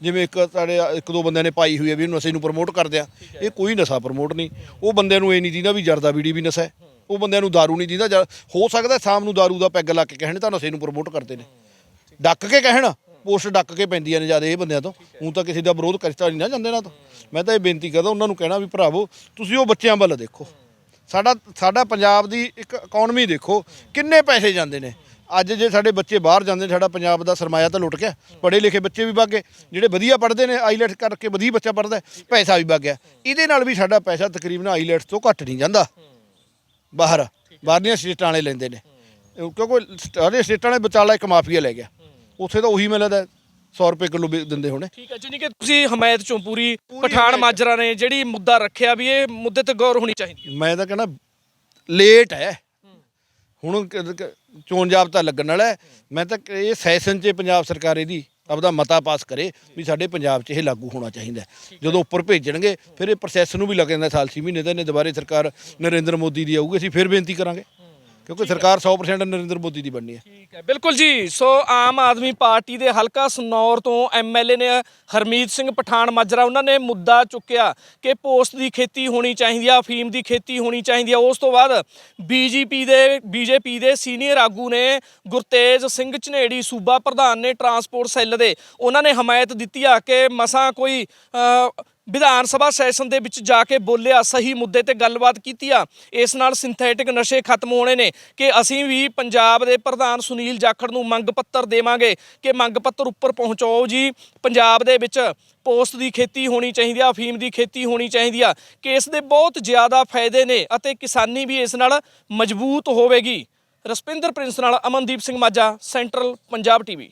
ਜਿਵੇਂ ਇੱਕ ਸਾਡੇ ਇੱਕ ਦੋ ਬੰਦਿਆਂ ਨੇ ਪਾਈ ਹੋਈ ਹੈ ਵੀ ਇਹਨੂੰ ਨਸ਼ੇ ਨੂੰ ਪ੍ਰਮੋਟ ਕਰਦੇ ਆ ਇਹ ਕੋਈ ਨਸ਼ਾ ਪ੍ਰਮੋਟ ਨਹੀਂ ਉਹ ਬੰਦਿਆਂ ਨੂੰ ਇਹ ਨਹੀਂ ਦਿੰਦਾ ਵੀ ਜਰਦਾ ਬੀੜੀ ਵੀ ਨਸ਼ਾ ਹੈ ਉਹ ਬੰਦਿਆਂ ਨੂੰ दारू ਨਹੀਂ ਦਿੰਦਾ ਜਾਂ- ਹੋ ਸਕਦਾ ਸ਼ਾਮ ਨੂੰ दारू ਦਾ ਪੈਗ ਲਾ ਕੇ ਕਹਿਣ ਤਾਂ ਨਸ਼ੇ ਨੂੰ ਪ੍ਰਮੋਟ ਕਰਦੇ ਨੇ ਡੱਕ ਕੇ ਕਹਿਣ ਪੋਸਟ ਡੱਕ ਕੇ ਪੈਂਦੀਆਂ ਨੇ ਜ਼ਿਆਦਾ ਇਹ ਬੰਦਿਆਂ ਤੋਂ। ਹੁਣ ਤਾਂ ਕਿਸੇ ਦਾ ਵਿਰੋਧ ਕਰਤਾ ਨਹੀਂ ਨਾ ਜਾਂਦੇ ਨਾ ਤੋਂ। ਮੈਂ ਤਾਂ ਇਹ ਬੇਨਤੀ ਕਰਦਾ, ਉਹਨਾਂ ਨੂੰ ਕਹਿਣਾ ਵੀ ਭਰਾਵੋ, ਤੁਸੀਂ ਉਹ ਬੱਚਿਆਂ ਵੱਲ ਦੇਖੋ। ਸਾਡਾ ਸਾਡਾ ਪੰਜਾਬ ਦੀ ਇੱਕ ਇਕਨੋਮੀ ਦੇਖੋ, ਕਿੰਨੇ ਪੈਸੇ ਜਾਂਦੇ ਨੇ। ਅੱਜ ਜੇ ਸਾਡੇ ਬੱਚੇ ਬਾਹਰ ਜਾਂਦੇ ਨੇ, ਸਾਡਾ ਪੰਜਾਬ ਦਾ ਸਰਮਾਇਆ ਤਾਂ ਲੁੱਟ ਗਿਆ। ਪੜ੍ਹੇ ਲਿਖੇ ਬੱਚੇ ਵੀ ਵਗ ਗਏ। ਜਿਹੜੇ ਵਧੀਆ ਪੜ੍ਹਦੇ ਨੇ ਆਈਲੈਟਸ ਕਰਕੇ ਵਧੀਆ ਬੱਚਾ ਪੜ੍ਹਦਾ ਪੈਸਾ ਵੀ ਵਗ ਗਿਆ। ਇਹਦੇ ਨਾਲ ਵੀ ਸਾਡਾ ਪੈਸਾ ਤਕਰੀਬਨ ਆਈਲੈਟਸ ਤੋਂ ਘੱਟ ਨਹੀਂ ਜਾਂਦਾ। ਬਾਹਰ, ਬਾਹਰਲੀਆਂ ਸਟੇਟਾਂ ਵਾਲੇ ਲੈਂਦੇ ਨੇ। ਕਿਉਂਕਿ ਸਾਰੇ ਸਟੇਟਾਂ ਵਾਲੇ ਵਿਚਾਲਾ ਇੱਕ ਮਾਫੀਆ ਲੈ ਗਿਆ। ਉੱਥੇ ਤਾਂ ਉਹੀ ਮਿਲਦਾ 100 ਰੁਪਏ ਕਿਲੋ ਦਿੰਦੇ ਹੋਣੇ। ਠੀਕ ਹੈ ਜਾਨੀ ਕਿ ਤੁਸੀਂ ਹਮਾਇਤ ਚੋਂ ਪੂਰੀ ਪਠਾਨ ਮਾਜਰਾ ਨੇ ਜਿਹੜੀ ਮੁੱਦਾ ਰੱਖਿਆ ਵੀ ਇਹ ਮੁੱਦੇ ਤੇ ਗੌਰ ਹੋਣੀ ਚਾਹੀਦੀ ਮੈਂ ਤਾਂ ਕਹਿੰਦਾ ਲੇਟ ਹੈ। ਹੁਣ ਚੋਣ ਜਾਬਤਾ ਲੱਗਣ ਵਾਲਾ ਮੈਂ ਤਾਂ ਇਹ ਸੈਸ਼ਨ 'ਚ ਪੰਜਾਬ ਸਰਕਾਰ ਇਹਦੀ ਆਪਦਾ ਮਤਾ ਪਾਸ ਕਰੇ ਵੀ ਸਾਡੇ ਪੰਜਾਬ 'ਚ ਇਹ ਲਾਗੂ ਹੋਣਾ ਚਾਹੀਦਾ। ਜਦੋਂ ਉੱਪਰ ਭੇਜਣਗੇ ਫਿਰ ਇਹ ਪ੍ਰੋਸੈਸ ਨੂੰ ਵੀ ਲੱਗ ਜਾਂਦਾ ਸਾਲ 6 ਮਹੀਨੇ ਦਾ ਇਹਨੇ ਦੁਬਾਰੇ ਸਰਕਾਰ ਨਰਿੰਦਰ ਮੋਦੀ ਦੀ ਆਊਗੀ ਅਸੀਂ ਫਿਰ ਬੇਨਤੀ ਕਰਾਂਗੇ। ਕਿਉਂਕਿ ਸਰਕਾਰ 100% ਨਰਿੰਦਰ ਮੋਦੀ ਦੀ ਬਣਨੀ ਹੈ। ਠੀਕ ਹੈ, ਬਿਲਕੁਲ ਜੀ। ਸੋ ਆਮ ਆਦਮੀ ਪਾਰਟੀ ਦੇ ਹਲਕਾ ਸਨੌਰ ਤੋਂ ਐਮਐਲਏ ਨੇ ਹਰਮੀਤ ਸਿੰਘ ਪਠਾਨ ਮਾਜਰਾ, ਉਹਨਾਂ ਨੇ ਮੁੱਦਾ ਚੁੱਕਿਆ ਕਿ ਪੋਸਟ ਦੀ ਖੇਤੀ ਹੋਣੀ ਚਾਹੀਦੀ ਆ, ਅਫੀਮ ਦੀ ਖੇਤੀ ਹੋਣੀ ਚਾਹੀਦੀ ਆ। ਉਸ ਤੋਂ ਬਾਅਦ ਬੀਜੇਪੀ ਦੇ ਬੀਜੇਪੀ ਦੇ ਸੀਨੀਅਰ ਆਗੂ ਨੇ ਗੁਰਤੇਜ ਸਿੰਘ ਝਨੇੜੀ, ਸੂਬਾ ਪ੍ਰਧਾਨ ਨੇ ਟਰਾਂਸਪੋਰਟ ਸੈੱਲ ਦੇ। ਉਹਨਾਂ ਨੇ ਹਮਾਇਤ ਦਿੱਤੀ ਆ ਕਿ ਮਸਾਂ ਕੋਈ ਵਿਧਾਨ ਸਭਾ ਸੈਸ਼ਨ ਦੇ ਵਿੱਚ ਜਾ ਕੇ ਬੋਲਿਆ, ਸਹੀ ਮੁੱਦੇ ਤੇ ਗੱਲਬਾਤ ਕੀਤੀ ਆ। ਇਸ ਨਾਲ ਸਿੰਥੈਟਿਕ ਨਸ਼ੇ ਖਤਮ ਹੋਣੇ ਨੇ ਕਿ ਅਸੀਂ ਵੀ ਪੰਜਾਬ ਦੇ ਪ੍ਰਧਾਨ ਸੁਨੀਲ ਜਾਖੜ ਨੂੰ ਮੰਗ ਪੱਤਰ ਦੇਵਾਂਗੇ ਕਿ ਮੰਗ ਪੱਤਰ ਉੱਪਰ ਪਹੁੰਚਾਓ ਜੀ। ਪੰਜਾਬ ਦੇ ਵਿੱਚ ਪੋਸਟ ਦੀ ਖੇਤੀ ਹੋਣੀ ਚਾਹੀਦੀ ਆ, ਅਫੀਮ ਦੀ ਖੇਤੀ ਹੋਣੀ ਚਾਹੀਦੀ ਆ। ਕਿ ਇਸ ਦੇ ਬਹੁਤ ਜ਼ਿਆਦਾ ਫਾਇਦੇ ਨੇ ਅਤੇ ਕਿਸਾਨੀ ਵੀ ਇਸ ਨਾਲ ਮਜ਼ਬੂਤ ਹੋਵੇਗੀ। ਰਸਪਿੰਦਰ ਪ੍ਰਿੰਸ ਨਾਲ ਅਮਨਦੀਪ ਸਿੰਘ ਮਾਝਾ, ਸੈਂਟਰਲ ਪੰਜਾਬ ਟੀਵੀ।